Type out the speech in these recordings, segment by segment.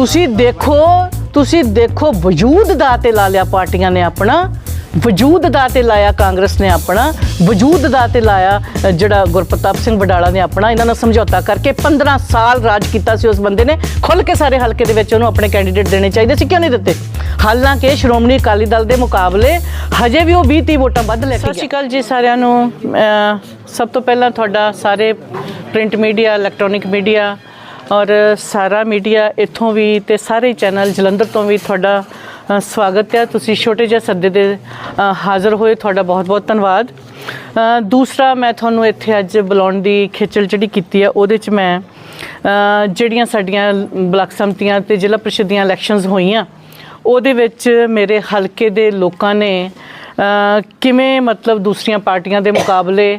ਤੁਸੀਂ ਦੇਖੋ ਤੁਸੀਂ ਦੇਖੋ ਵਜੂਦ ਦਾ ਤੇ ਲਾ ਲਿਆ ਪਾਰਟੀਆਂ ਨੇ ਆਪਣਾ। ਵਜੂਦ ਦਾ ਤੇ ਲਾਇਆ ਕਾਂਗਰਸ ਨੇ ਆਪਣਾ। ਵਜੂਦ ਦਾ ਤੇ ਲਾਇਆ ਜਿਹੜਾ ਗੁਰਪ੍ਰਤਾਪ ਸਿੰਘ ਵਡਾਲਾ ਨੇ ਆਪਣਾ। ਇਹਨਾਂ ਨਾਲ ਸਮਝੌਤਾ ਕਰਕੇ 15 ਸਾਲ ਰਾਜ ਕੀਤਾ ਸੀ ਉਸ ਬੰਦੇ ਨੇ। ਖੁੱਲ ਕੇ ਸਾਰੇ ਹਲਕੇ ਦੇ ਵਿੱਚ ਉਹਨੂੰ ਆਪਣੇ ਕੈਂਡੀਡੇਟ ਦੇਣੇ ਚਾਹੀਦੇ ਸੀ। ਕਿਉਂ ਨਹੀਂ ਦਿੱਤੇ? ਹਾਲਾਂਕਿ ਸ਼੍ਰੋਮਣੀ ਅਕਾਲੀ ਦਲ ਦੇ ਮੁਕਾਬਲੇ ਹਜੇ ਵੀ ਉਹ 20 30 ਵੋਟਾਂ ਵੱਧ ਲੈ ਕੇ ਸਤਿ ਸ਼੍ਰੀ ਅਕਾਲ ਜੀ ਸਾਰਿਆਂ ਨੂੰ। ਸਭ ਤੋਂ ਪਹਿਲਾਂ ਤੁਹਾਡਾ ਸਾਰੇ ਪ੍ਰਿੰਟ ਮੀਡੀਆ ਇਲੈਕਟ੍ਰੋਨਿਕ ਮੀਡੀਆ ਔਰ ਸਾਰਾ ਮੀਡੀਆ ਇੱਥੋਂ ਵੀ ਤੇ ਸਾਰੇ ਚੈਨਲ ਜਲੰਧਰ ਤੋਂ ਵੀ ਤੁਹਾਡਾ ਸਵਾਗਤ ਹੈ। ਤੁਸੀਂ ਛੋਟੇ ਜਿਹੇ ਸੱਦੇ ਦੇ ਹਾਜ਼ਰ ਹੋਏ। ਤੁਹਾਡਾ ਬਹੁਤ-ਬਹੁਤ ਧੰਨਵਾਦ। ਦੂਸਰਾ ਮੈਂ ਤੁਹਾਨੂੰ ਇੱਥੇ ਅੱਜ ਬੁਲਾਉਣ ਦੀ ਖੇਚਲ ਜਿਹੜੀ ਕੀਤੀ ਹੈ, ਉਹਦੇ 'ਚ ਮੈਂ ਜਿਹੜੀਆਂ ਸਾਡੀਆਂ ਬਲਾਕ ਸੰਮਤੀਆਂ ਤੇ ਜ਼ਿਲ੍ਹਾ ਪ੍ਰੀਸ਼ਦ ਦੀਆਂ ਇਲੈਕਸ਼ਨਸ ਹੋਈਆਂ, ਉਹਦੇ ਵਿੱਚ ਮੇਰੇ ਹਲਕੇ ਦੇ ਲੋਕਾਂ ਨੇ ਕਿਵੇਂ ਮਤਲਬ ਦੂਸਰੀਆਂ ਪਾਰਟੀਆਂ ਦੇ ਮੁਕਾਬਲੇ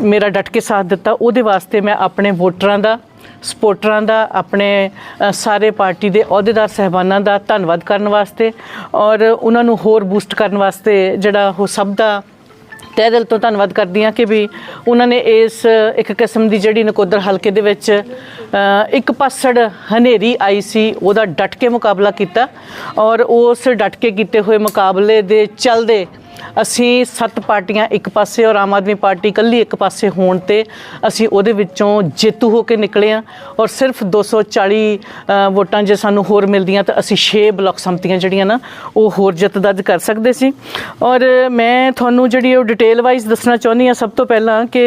ਮੇਰਾ ਡਟ ਕੇ ਸਾਥ ਦਿੱਤਾ, ਉਹਦੇ ਵਾਸਤੇ ਮੈਂ ਆਪਣੇ ਵੋਟਰਾਂ ਦਾ ਸਪੋਰਟਰਾਂ ਦਾ, ਆਪਣੇ ਸਾਰੇ ਪਾਰਟੀ ਦੇ ਅਹੁਦੇਦਾਰ ਸਹਿਬਾਨਾਂ ਦਾ ਧੰਨਵਾਦ ਕਰਨ ਵਾਸਤੇ ਔਰ ਉਹਨਾਂ ਨੂੰ ਹੋਰ ਬੂਸਟ ਕਰਨ ਵਾਸਤੇ ਜਿਹੜਾ ਉਹ ਸਭ ਦਾ ਤਹਿ ਦਿਲ ਤੋਂ ਧੰਨਵਾਦ ਕਰਦੀ ਹਾਂ ਕਿ ਵੀ ਉਹਨਾਂ ਨੇ ਇਸ ਇੱਕ ਕਿਸਮ ਦੀ ਜਿਹੜੀ ਨਕੋਦਰ ਹਲਕੇ ਦੇ ਵਿੱਚ ਇੱਕ ਪਾਸੜ ਹਨੇਰੀ ਆਈ ਸੀ, ਉਹਦਾ ਡਟ ਕੇ ਮੁਕਾਬਲਾ ਕੀਤਾ ਔਰ ਉਸ ਡਟ ਕੇ ਕੀਤੇ ਹੋਏ ਮੁਕਾਬਲੇ ਦੇ ਚੱਲਦੇ ਅਸੀਂ ਸੱਤ ਪਾਰਟੀਆਂ ਇੱਕ ਪਾਸੇ ਔਰ ਆਮ ਆਦਮੀ ਪਾਰਟੀ ਇਕੱਲੀ ਇੱਕ ਪਾਸੇ ਹੋਣ ਤੇ ਅਸੀਂ ਉਹਦੇ ਵਿੱਚੋਂ ਜੇਤੂ ਹੋ ਕੇ ਨਿਕਲੇ ਆ ਔਰ ਸਿਰਫ 240 ਅ, ਵੋਟਾਂ ਜੇ ਸਾਨੂੰ ਹੋਰ ਮਿਲਦੀਆਂ ਤਾਂ ਅਸੀਂ 6 ਬਲਾਕ ਸੰਮਤੀਆਂ ਜਿਹੜੀਆਂ ਨਾ ਉਹ ਹੋਰ ਜਿੱਤ ਦਰਜ ਕਰ ਸਕਦੇ ਸੀ। ਔਰ ਮੈਂ ਤੁਹਾਨੂੰ ਜਿਹੜੀ ਉਹ ਡਿਟੇਲ ਵਾਈਜ਼ ਦੱਸਣਾ ਚਾਹੁੰਦੀ ਆ ਸਭ ਤੋਂ ਪਹਿਲਾਂ ਕਿ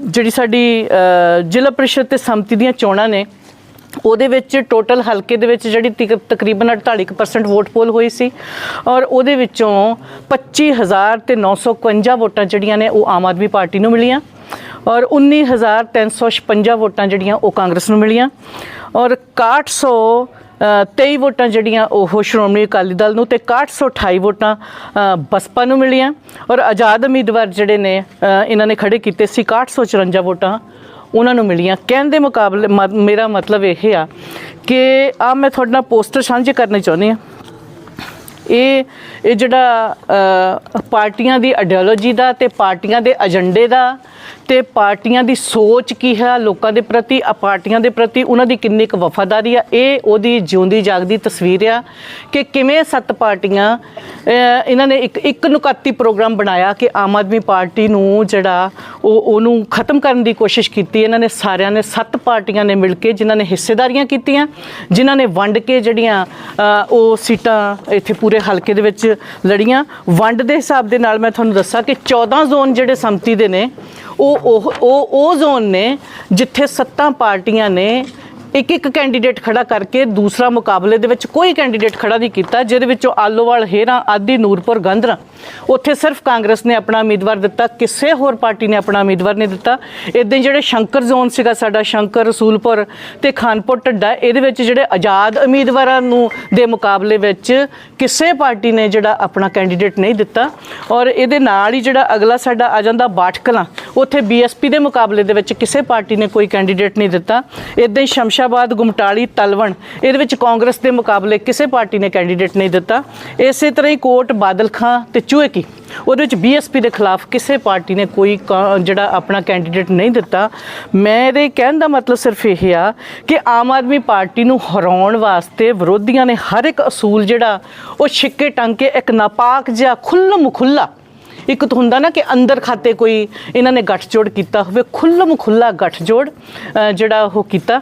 ਜਿਹੜੀ ਸਾਡੀ ਜ਼ਿਲ੍ਹਾ ਪ੍ਰੀਸ਼ਦ ਤੇ ਸੰਮਤੀ ਦੀਆਂ ਚੋਣਾਂ ਨੇ ਉਹਦੇ ਵਿੱਚ ਟੋਟਲ ਹਲਕੇ ਦੇ ਵਿੱਚ ਜਿਹੜੀ ਤਕ- ਤਕਰੀਬਨ 48% ਵੋਟ ਪੋਲ ਹੋਈ ਸੀ ਔਰ ਉਹਦੇ ਵਿੱਚੋਂ 25000 ਤੇ 951 ਵੋਟਾਂ ਜਿਹੜੀਆਂ ਨੇ ਉਹ ਆਮ ਆਦਮੀ ਪਾਰਟੀ ਨੂੰ ਮਿਲੀਆਂ ਔਰ 19356 ਵੋਟਾਂ ਜਿਹੜੀਆਂ ਉਹ ਕਾਂਗਰਸ ਨੂੰ ਮਿਲੀਆਂ ਔਰ 6100 ਅ, 23 ਵੋਟਾਂ ਜਿਹੜੀਆਂ ਉਹ ਸ਼੍ਰੋਮਣੀ ਅਕਾਲੀ ਦਲ ਨੂੰ ਤੇ 6128 ਵੋਟਾਂ ਬਸਪਾ ਨੂੰ ਮਿਲੀਆਂ ਔਰ ਆਜ਼ਾਦ ਉਮੀਦਵਾਰ ਜਿਹੜੇ ਨੇ ਇਹਨਾਂ ਨੇ ਖੜੇ ਕੀਤੇ ਸੀ 6154 ਵੋਟਾਂ ਉਹਨਾਂ ਨੂੰ ਮਿਲੀਆਂ। ਕਹਿਣ ਦੇ ਮੁਕਾਬਲੇ ਮ- ਮੇਰਾ ਮਤਲਬ ਇਹ ਆ ਕਿ ਆ ਮੈਂ ਤੁਹਾਡੇ ਨਾਲ ਪੋਸਟਰ ਸਾਂਝੇ ਕਰਨੇ ਚਾਹੁੰਦੀ ਆ ਇਹ ਇਹ ਜਿਹੜਾ ਪਾਰਟੀਆਂ ਦੀ ਆਈਡੀਓਲੋਜੀ ਦਾ ਤੇ ਪਾਰਟੀਆਂ ਦੇ ਏਜੰਡੇ ਦਾ ਤੇ ਪਾਰਟੀਆਂ ਦੀ ਸੋਚ ਕੀ ਹੈ, ਲੋਕਾਂ ਦੇ ਪ੍ਰਤੀ ਆ ਪਾਰਟੀਆਂ ਦੇ ਪ੍ਰਤੀ ਉਹਨਾਂ ਦੀ ਕਿੰਨੀ ਕੁ ਵਫਾਦਾਰੀ ਆ, ਇਹ ਉਹਦੀ ਜਿਉਂਦੀ ਜਾਗਦੀ ਤਸਵੀਰ ਆ ਕਿ ਕਿਵੇਂ ਸੱਤ ਪਾਰਟੀਆਂ ਇਹਨਾਂ ਨੇ ਇੱਕ ਇੱਕ ਨੁਕਤੀ ਪ੍ਰੋਗਰਾਮ ਬਣਾਇਆ ਕਿ ਆਮ ਆਦਮੀ ਪਾਰਟੀ ਨੂੰ ਜਿਹੜਾ ਉਹ, ਉਹਨੂੰ ਖਤਮ ਕਰਨ ਦੀ ਕੋਸ਼ਿਸ਼ ਕੀਤੀ। ਇਹਨਾਂ ਨੇ ਸਾਰਿਆਂ ਨੇ ਸੱਤ ਪਾਰਟੀਆਂ ਨੇ ਮਿਲ ਕੇ ਜਿਨ੍ਹਾਂ ਨੇ ਹਿੱਸੇਦਾਰੀਆਂ ਕੀਤੀਆਂ, ਜਿਨ੍ਹਾਂ ਨੇ ਵੰਡ ਕੇ ਜਿਹੜੀਆਂ ਉਹ ਸੀਟਾਂ ਇੱਥੇ ਪੂਰੇ ਹਲਕੇ ਦੇ ਵਿੱਚ ਲੜੀਆਂ। ਵੰਡ ਦੇ ਹਿਸਾਬ ਦੇ ਨਾਲ ਮੈਂ ਤੁਹਾਨੂੰ ਦੱਸਾਂ ਕਿ 14 ਜ਼ੋਨ ਜਿਹੜੇ ਸੰਮਤੀ ਦੇ ਨੇ, ਉਹ ਉਹ ਉਹ ਉਹ ਜ਼ੋਨ ਨੇ ਜਿੱਥੇ ਸੱਤਾਂ ਪਾਰਟੀਆਂ ਨੇ ਇੱਕ ਇੱਕ ਕੈਂਡੀਡੇਟ ਖੜਾ ਕਰਕੇ ਦੂਸਰਾ ਮੁਕਾਬਲੇ ਦੇ ਵਿੱਚ ਕੋਈ ਕੈਂਡੀਡੇਟ ਖੜਾ ਨਹੀਂ ਕੀਤਾ, ਜਿਹਦੇ ਵਿੱਚੋਂ ਆਲੋਵਾਲ, ਹੇਰਾ, ਆਦੀ, ਨੂਰਪੁਰ, ਗੰਧਰਾ। ਉੱਥੇ ਸਿਰਫ ਕਾਂਗਰਸ ਨੇ ਆਪਣਾ ਉਮੀਦਵਾਰ ਦਿੱਤਾ, ਕਿਸੇ ਹੋਰ ਪਾਰਟੀ ਨੇ ਆਪਣਾ ਉਮੀਦਵਾਰ ਨਹੀਂ ਦਿੱਤਾ। ਇਦਾਂ ਜਿਹੜੇ ਸ਼ੰਕਰ ਜ਼ੋਨ ਸੀਗਾ ਸਾਡਾ, ਸ਼ੰਕਰ, ਰਸੂਲਪੁਰ ਤੇ ਖਾਨਪੁਰ ਢੱਡਾ, ਇਹਦੇ ਵਿੱਚ ਜਿਹੜੇ ਆਜ਼ਾਦ ਉਮੀਦਵਾਰਾਂ ਨੂੰ ਦੇ ਮੁਕਾਬਲੇ ਵਿੱਚ ਕਿਸੇ ਪਾਰਟੀ ਨੇ ਜਿਹੜਾ ਆਪਣਾ ਕੈਂਡੀਡੇਟ ਨਹੀਂ ਦਿੱਤਾ। ਔਰ ਇਹਦੇ ਨਾਲ ਹੀ ਜਿਹੜਾ ਅਗਲਾ ਸਾਡਾ ਆ ਜਾਂਦਾ ਬਾਠਕਲਾਂ, ਉੱਥੇ ਬੀਐਸਪੀ ਦੇ ਮੁਕਾਬਲੇ ਦੇ ਵਿੱਚ ਕਿਸੇ ਪਾਰਟੀ ਨੇ ਕੋਈ ਕੈਂਡੀਡੇਟ ਨਹੀਂ ਦਿੱਤਾ। ਇਦਾਂ ਹੀ ਸ਼ਮਸ਼ਾਬਾਦ ਗੁਮਟਾਲੀ, ਤਲਵਣ। ਇਹਦੇ ਵਿੱਚ ਕਾਂਗਰਸ ਦੇ ਮੁਕਾਬਲੇ ਕਿਸੇ ਪਾਰਟੀ ਨੇ ਕੈਂਡੀਡੇਟ ਨਹੀਂ ਦਿੱਤਾ। ਇਸੇ ਤਰ੍ਹਾਂ ਹੀ ਕੋਟ, ਬਾਦਲ ਖਾਂ ਤੇ ਚੂਹਕੀ ਉਹਦੇ ਵਿੱਚ ਬੀਐਸਪੀ ਦੇ ਖਿਲਾਫ ਕਿਸੇ ਪਾਰਟੀ ਨੇ ਕੋਈ ਕਾ- ਜਿਹੜਾ ਆਪਣਾ ਕੈਂਡੀਡੇਟ ਨਹੀਂ ਦਿੱਤਾ। ਮੇਰੇ ਕਹਿਣ ਦਾ ਮਤਲਬ ਸਿਰਫ ਇਹ ਆ ਕਿ ਆਮ ਆਦਮੀ ਪਾਰਟੀ ਨੂੰ ਹਰਾਉਣ ਵਾਸਤੇ ਵਿਰੋਧੀਆਂ ਨੇ ਹਰ ਇੱਕ ਅਸੂਲ ਜਿਹੜਾ, ਉਹ ਛਿੱਕੇ ਟੰਗ ਕੇ ਇੱਕ ਨਾਪਾਕ ਜਿਹਾ ਖੁੱਲਮ ਖੁੱਲਾ ਇੱਕ ਤਾਂ ਹੁੰਦਾ ਨਾ ਕਿ ਅੰਦਰ ਖਾਤੇ ਕੋਈ ਇਹਨਾਂ ਨੇ ਗੱਠਜੋੜ ਕੀਤਾ ਹੋਵੇ ਖੁੱਲਮ ਖੁੱਲਾ ਗੱਠਜੋੜ ਜਿਹੜਾ ਉਹ ਕੀਤਾ।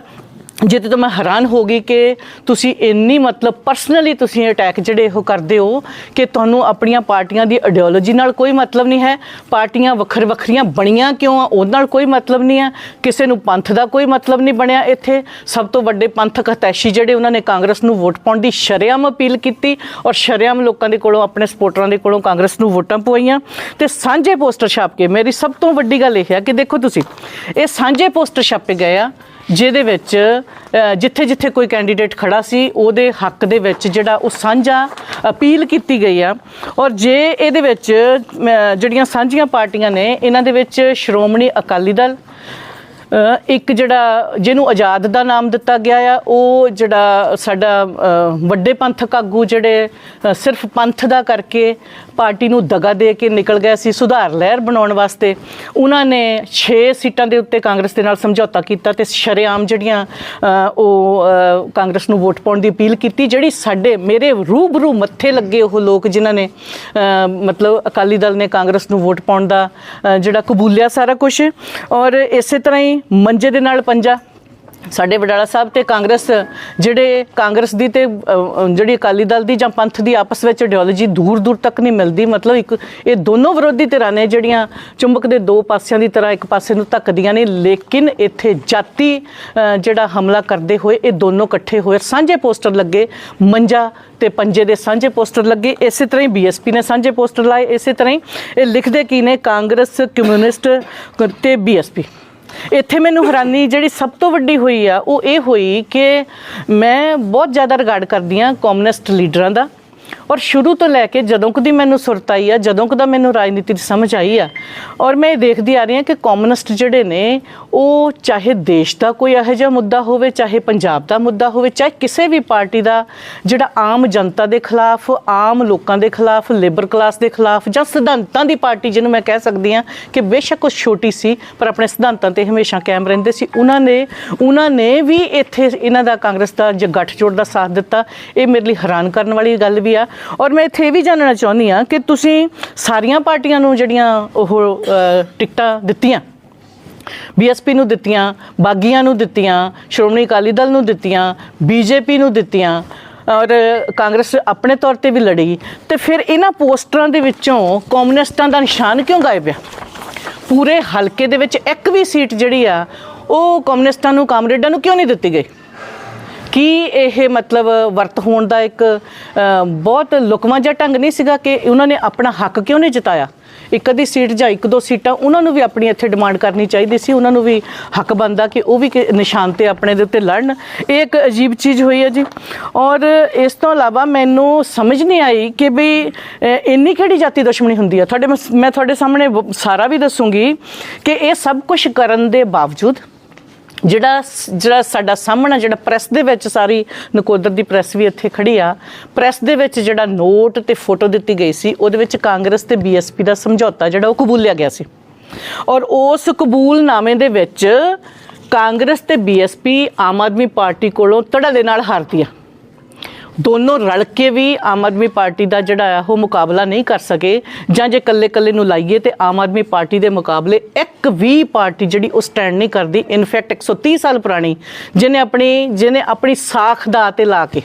ਜਿਹਦੇ ਤੋਂ ਮੈਂ ਹੈਰਾਨ ਹੋ ਗਈ ਕਿ ਤੁਸੀਂ ਇੰਨੀ ਮਤਲਬ ਪਰਸਨਲੀ ਤੁਸੀਂ ਅਟੈਕ ਜਿਹੜੇ ਉਹ ਕਰਦੇ ਹੋ ਕਿ ਤੁਹਾਨੂੰ ਆਪਣੀਆਂ ਪਾਰਟੀਆਂ ਦੀ ਆਈਡੀਓਲੋਜੀ ਨਾਲ ਕੋਈ ਮਤਲਬ ਨਹੀਂ ਹੈ। ਪਾਰਟੀਆਂ ਵੱਖਰ ਵੱਖਰੀਆਂ ਬਣੀਆਂ ਕਿਉਂ ਆ? ਉਹਦੇ ਨਾਲ ਕੋਈ ਮਤਲਬ ਨਹੀਂ ਹੈ ਕਿਸੇ ਨੂੰ ਪੰਥ ਦਾ ਕੋਈ ਮਤਲਬ ਨਹੀਂ ਬਣਿਆ ਇੱਥੇ। ਸਭ ਤੋਂ ਵੱਡੇ ਪੰਥਕ ਹਤੈਸ਼ੀ ਜਿਹੜੇ ਉਹਨਾਂ ਨੇ ਕਾਂਗਰਸ ਨੂੰ ਵੋਟ ਪਾਉਣ ਦੀ ਸ਼ਰੇਆਮ ਅਪੀਲ ਕੀਤੀ ਔਰ ਸ਼ਰੇਆਮ ਲੋਕਾਂ ਦੇ ਕੋਲੋਂ, ਆਪਣੇ ਸਪੋਰਟਰਾਂ ਦੇ ਕੋਲੋਂ ਕਾਂਗਰਸ ਨੂੰ ਵੋਟਾਂ ਪਵਾਈਆਂ। ਤੇ ਸਾਂਝੇ ਪੋਸਟਰ ਛਾਪ ਕੇ, ਮੇਰੀ ਸਭ ਤੋਂ ਵੱਡੀ ਗੱਲ ਇਹ ਹੈ ਕਿ ਦੇਖੋ ਤੁਸੀਂ, ਇਹ ਸਾਂਝੇ ਪੋਸਟਰ ਛਾਪੇ ਗਏ ਆ ਜਿਹਦੇ ਵਿੱਚ ਜਿੱਥੇ ਜਿੱਥੇ ਕੋਈ ਕੈਂਡੀਡੇਟ ਖੜਾ ਸੀ, ਉਹਦੇ ਹੱਕ ਦੇ ਵਿੱਚ ਜਿਹੜਾ ਉਹ ਸਾਂਝਾ ਅਪੀਲ ਕੀਤੀ ਗਈ ਆ। ਔਰ ਜੇ ਇਹਦੇ ਵਿੱਚ ਜਿਹੜੀਆਂ ਸਾਂਝੀਆਂ ਪਾਰਟੀਆਂ ਨੇ, ਇਹਨਾਂ ਦੇ ਵਿੱਚ ਸ਼੍ਰੋਮਣੀ ਅਕਾਲੀ ਦਲ ਇੱਕ ਜਿਹੜਾ ਜਿਹਨੂੰ ਆਜ਼ਾਦ ਦਾ ਨਾਮ ਦਿੱਤਾ ਗਿਆ ਆ, ਉਹ ਜਿਹੜਾ ਸਾਡਾ ਵੱਡੇ ਪੰਥਕ ਆਗੂ ਜਿਹੜੇ ਸਿਰਫ ਪੰਥ ਦਾ ਕਰਕੇ ਪਾਰਟੀ ਨੂੰ ਦਗਾ ਦੇ ਕੇ ਨਿਕਲ ਗਏ ਸੀ ਸੁਧਾਰ ਲਹਿਰ ਬਣਾਉਣ ਵਾਸਤੇ। ਉਹਨਾਂ ਨੇ 6 ਸੀਟਾਂ ਦੇ ਉੱਤੇ ਕਾਂਗਰਸ ਦੇ ਨਾਲ ਸਮਝੌਤਾ ਕੀਤਾ ਤੇ ਸ਼ਰੇਆਮ ਜਿਹੜੀਆਂ ਉਹ ਕਾਂਗਰਸ ਨੂੰ ਵੋਟ ਪਾਉਣ ਦੀ ਅਪੀਲ ਕੀਤੀ, ਜਿਹੜੀ ਸਾਡੇ ਮੇਰੇ ਰੂਬਰੂ ਮੱਥੇ ਲੱਗੇ ਉਹ ਲੋਕ ਜਿਨ੍ਹਾਂ ਨੇ ਮਤਲਬ ਅਕਾਲੀ ਦਲ ਨੇ ਕਾਂਗਰਸ ਨੂੰ ਵੋਟ ਪਾਉਣ ਦਾ ਜਿਹੜਾ ਕਬੂਲਿਆ ਸਾਰਾ ਕੁਝ ਔਰ ਇਸੇ ਤਰ੍ਹਾਂ ਹੀ ਮੰਜੇ ਦੇ ਨਾਲ ਪੰਜਾ। ਸਾਡੇ ਵਡਾਲਾ ਸਾਹਿਬ ਤੇ ਕਾਂਗਰਸ, ਜਿਹੜੇ ਕਾਂਗਰਸ ਦੀ ਤੇ ਜਿਹੜੀ ਅਕਾਲੀ ਦਲ ਦੀ ਜਾਂ ਪੰਥ ਦੀ ਆਪਸ ਵਿੱਚ ਆਈਡੀਓਲੋਜੀ ਦੂਰ ਦੂਰ ਤੱਕ ਨਹੀਂ ਮਿਲਦੀ, ਮਤਲਬ ਇੱਕ, ਇਹ ਦੋਨੋਂ ਵਿਰੋਧੀ ਧਿਰਾਂ ਨੇ ਜਿਹੜੀਆਂ ਚੁੰਬਕ ਦੇ ਦੋ ਪਾਸਿਆਂ ਦੀ ਤਰ੍ਹਾਂ ਇੱਕ ਪਾਸੇ ਨੂੰ ਧੱਕਦੀਆਂ ਨੇ, ਲੇਕਿਨ ਇੱਥੇ ਜਾਤੀ ਜਿਹੜਾ ਹਮਲਾ ਕਰਦੇ ਹੋਏ ਇਹ ਦੋਨੋਂ ਇਕੱਠੇ ਹੋਏ। ਸਾਂਝੇ ਪੋਸਟਰ ਲੱਗੇ ਮੰਜਾ ਤੇ ਪੰਜੇ ਦੇ ਸਾਂਝੇ ਪੋਸਟਰ ਲੱਗੇ। ਇਸੇ ਤਰ੍ਹਾਂ ਹੀ ਬੀਐਸਪੀ ਨੇ ਸਾਂਝੇ ਪੋਸਟਰ ਲਾਏ। ਇਸੇ ਤਰ੍ਹਾਂ ਹੀ ਇਹ ਲਿਖਦੇ ਕੀ ਨੇ, ਕਾਂਗਰਸ, ਕਮਿਊਨਿਸਟ ਤੇ ਬੀਐਸਪੀ। ਇੱਥੇ ਮੈਨੂੰ ਹੈਰਾਨੀ ਜਿਹੜੀ ਸਭ ਤੋਂ ਵੱਡੀ ਹੋਈ ਆ, ਉਹ ਇਹ ਹੋਈ ਕਿ ਮੈਂ ਬਹੁਤ ਜ਼ਿਆਦਾ ਰਿਗਾਰਡ ਕਰਦੀ ਆ ਕਮਿਊਨਿਸਟ ਲੀਡਰਾਂ ਦਾ। ਔਰ ਸ਼ੁਰੂ ਤੋਂ ਲੈ ਕੇ ਜਦੋਂ ਕਦੀ ਮੈਨੂੰ ਸੁਰਤ ਆਈ ਆ, ਜਦੋਂ ਕਦਾ ਮੈਨੂੰ ਰਾਜਨੀਤੀ ਦੀ ਸਮਝ ਆਈ ਆ, ਔਰ ਮੈਂ ਇਹ ਦੇਖਦੀ ਆ ਰਹੀ ਹਾਂ ਕਿ ਕਮਿਊਨਿਸਟ ਜਿਹੜੇ ਨੇ, ਉਹ ਚਾਹੇ ਦੇਸ਼ ਦਾ ਕੋਈ ਇਹੋ ਜਿਹਾ ਮੁੱਦਾ ਹੋਵੇ, ਚਾਹੇ ਪੰਜਾਬ ਦਾ ਮੁੱਦਾ ਹੋਵੇ, ਚਾਹੇ ਕਿਸੇ ਵੀ ਪਾਰਟੀ ਦਾ, ਜਿਹੜਾ ਆਮ ਜਨਤਾ ਦੇ ਖਿਲਾਫ, ਆਮ ਲੋਕਾਂ ਦੇ ਖਿਲਾਫ ਲੇਬਰ ਕਲਾਸ ਦੇ ਖਿਲਾਫ ਜਾਂ ਸਿਧਾਂਤਾਂ ਦੀ ਪਾਰਟੀ ਜਿਹਨੂੰ ਮੈਂ ਕਹਿ ਸਕਦੀ ਆ ਕਿ ਬੇਸ਼ੱਕ ਉਹ ਛੋਟੀ ਸੀ, ਪਰ ਆਪਣੇ ਸਿਧਾਂਤਾਂ ਤੇ ਹਮੇਸ਼ਾ ਕਾਇਮ ਰਹਿੰਦੇ ਸੀ। ਉਹਨਾਂ ਨੇ ਉਹਨਾਂ ਨੇ ਵੀ ਇੱਥੇ ਇਹਨਾਂ ਦਾ ਕਾਂਗਰਸ ਦਾ ਜੋ ਗੱਠਜੋੜ ਦਾ ਸਾਥ ਦਿੱਤਾ। ਇਹ ਮੇਰੇ ਲਈ ਹੈਰਾਨ ਕਰਨ ਵਾਲੀ ਗੱਲ ਵੀ ਆ। ਔਰ ਮੈਂ ਇੱਥੇ ਇਹ ਵੀ ਜਾਣਨਾ ਚਾਹੁੰਦੀ ਆ ਕਿ ਤੁਸੀਂ ਸਾਰੀਆਂ ਪਾਰਟੀਆਂ ਨੂੰ ਜਿਹੜੀਆਂ ਉਹ ਟਿਕਟਾਂ ਦਿੱਤੀਆਂ ਬੀਐਸਪੀ ਨੂੰ ਦਿੱਤੀਆਂ, ਬਾਗੀਆਂ ਨੂੰ ਦਿੱਤੀਆਂ, ਸ਼੍ਰੋਮਣੀ ਅਕਾਲੀ ਦਲ ਨੂੰ ਦਿੱਤੀਆਂ ਬੀਜੇਪੀ ਨੂੰ ਦਿੱਤੀਆਂ, ਔਰ ਕਾਂਗਰਸ ਆਪਣੇ ਤੌਰ ਤੇ ਵੀ ਲੜੀ ਤੇ ਫਿਰ ਇਹਨਾਂ ਪੋਸਟਰਾਂ ਦੇ ਵਿੱਚੋਂ ਕਮਿਊਨਿਸਟਾਂ ਦਾ ਨਿਸ਼ਾਨ ਕਿਉਂ ਗਾਇਬ ਆ? ਪੂਰੇ ਹਲਕੇ ਦੇ ਵਿੱਚ ਇੱਕ ਵੀ ਸੀਟ ਜਿਹੜੀ ਆ, ਉਹ ਕਮਿਊਨਿਸਟਾਂ ਨੂੰ, ਕਾਮਰੇਡਾਂ ਨੂੰ ਕਿਉਂ ਨਹੀਂ ਦਿੱਤੀ ਗਈ? ਕੀ ਇਹ ਮਤਲਬ ਵਰਤ ਹੋਣ ਦਾ ਇੱਕ ਬਹੁਤ ਲੁਕਵਾਂ ਜਿਹਾ ਢੰਗ ਨਹੀਂ ਸੀਗਾ ਕਿ ਉਹਨਾਂ ਨੇ ਆਪਣਾ ਹੱਕ ਕਿਉਂ ਨਹੀਂ ਜਿਤਾਇਆ? ਇੱਕ ਅੱਧੀ ਸੀਟ ਜਾਂ ਇੱਕ ਦੋ ਸੀਟਾਂ ਉਹਨਾਂ ਨੂੰ ਵੀ ਆਪਣੀ ਇੱਥੇ ਡਿਮਾਂਡ ਕਰਨੀ ਚਾਹੀਦੀ ਸੀ, ਉਹਨਾਂ ਨੂੰ ਵੀ ਹੱਕ ਬਣਦਾ ਕਿ ਉਹ ਵੀ ਕਿ ਨਿਸ਼ਾਨ ਤੇ ਆਪਣੇ ਦੇ ਉੱਤੇ ਲੜਨ। ਇਹ ਇੱਕ ਅਜੀਬ ਚੀਜ਼ ਹੋਈ ਹੈ ਜੀ। ਔਰ ਇਸ ਤੋਂ ਇਲਾਵਾ ਮੈਨੂੰ ਸਮਝ ਨਹੀਂ ਆਈ ਕਿ ਵੀ ਇੰਨੀ ਕਿਹੜੀ ਜਾਤੀ ਦੁਸ਼ਮਣੀ ਹੁੰਦੀ ਹੈ ਤੁਹਾਡੇ ਮੈਂ- ਮੈਂ ਤੁਹਾਡੇ ਸਾਹਮਣੇ ਵ- ਸਾਰਾ ਵੀ ਦੱਸੂਗੀ ਕਿ ਇਹ ਸਭ ਕੁਝ ਕਰਨ ਦੇ ਬਾਵਜੂਦ ਜਿਹੜਾ ਸ- ਜਿਹੜਾ ਸਾਡਾ ਸਾਹਮਣਾ, ਜਿਹੜਾ ਪ੍ਰੈਸ ਦੇ ਵਿੱਚ ਸਾਰੀ ਨਕੋਦਰ ਦੀ ਪ੍ਰੈਸ ਵੀ ਇੱਥੇ ਖੜੀ ਆ, ਪ੍ਰੈਸ ਦੇ ਵਿੱਚ ਜਿਹੜਾ ਨੋਟ ਤੇ ਫੋਟੋ ਦਿੱਤੀ ਗਈ ਸੀ, ਉਹਦੇ ਵਿੱਚ ਕਾਂਗਰਸ ਤੇ ਬੀਐਸਪੀ ਦਾ ਸਮਝੌਤਾ ਜਿਹੜਾ ਉਹ ਕਬੂਲਿਆ ਗਿਆ ਸੀ। ਔਰ ਉਸ ਕਬੂਲਨਾਮੇ ਦੇ ਵਿੱਚ ਕਾਂਗਰਸ ਤੇ ਬੀਐਸਪੀ ਆਮ ਆਦਮੀ ਪਾਰਟੀ ਕੋਲੋਂ ਧੜਾ ਦੇ ਨਾਲ ਹਾਰਦੀ ਆ ਦੋਨੋਂ ਰਲ ਕੇ ਵੀ ਆਮ ਆਦਮੀ ਪਾਰਟੀ ਦਾ ਜਿਹੜਾ ਆ, ਉਹ ਮੁਕਾਬਲਾ ਨਹੀਂ ਕਰ ਸਕੇ। ਜਾਂ ਜੇ ਕੱਲੇ ਕੱਲੇ ਨੂੰ ਲਾਈਏ ਤੇ ਆਮ ਆਦਮੀ ਪਾਰਟੀ ਦੇ ਮੁਕਾਬਲੇ ਇੱਕ ਵੀ ਪਾਰਟੀ ਜਿਹੜੀ ਉਹ ਸਟੈਂਡ ਨਹੀਂ ਕਰਦੀ। ਇਨਫੈਕਟ 130 ਸਾਲ ਪੁਰਾਣੀ, ਜਿਹਨੇ ਆਪਣੀ ਜਿਹਨੇ ਆਪਣੀ ਸਾਖ ਦਾ ਤੇ ਲਾ ਕੇ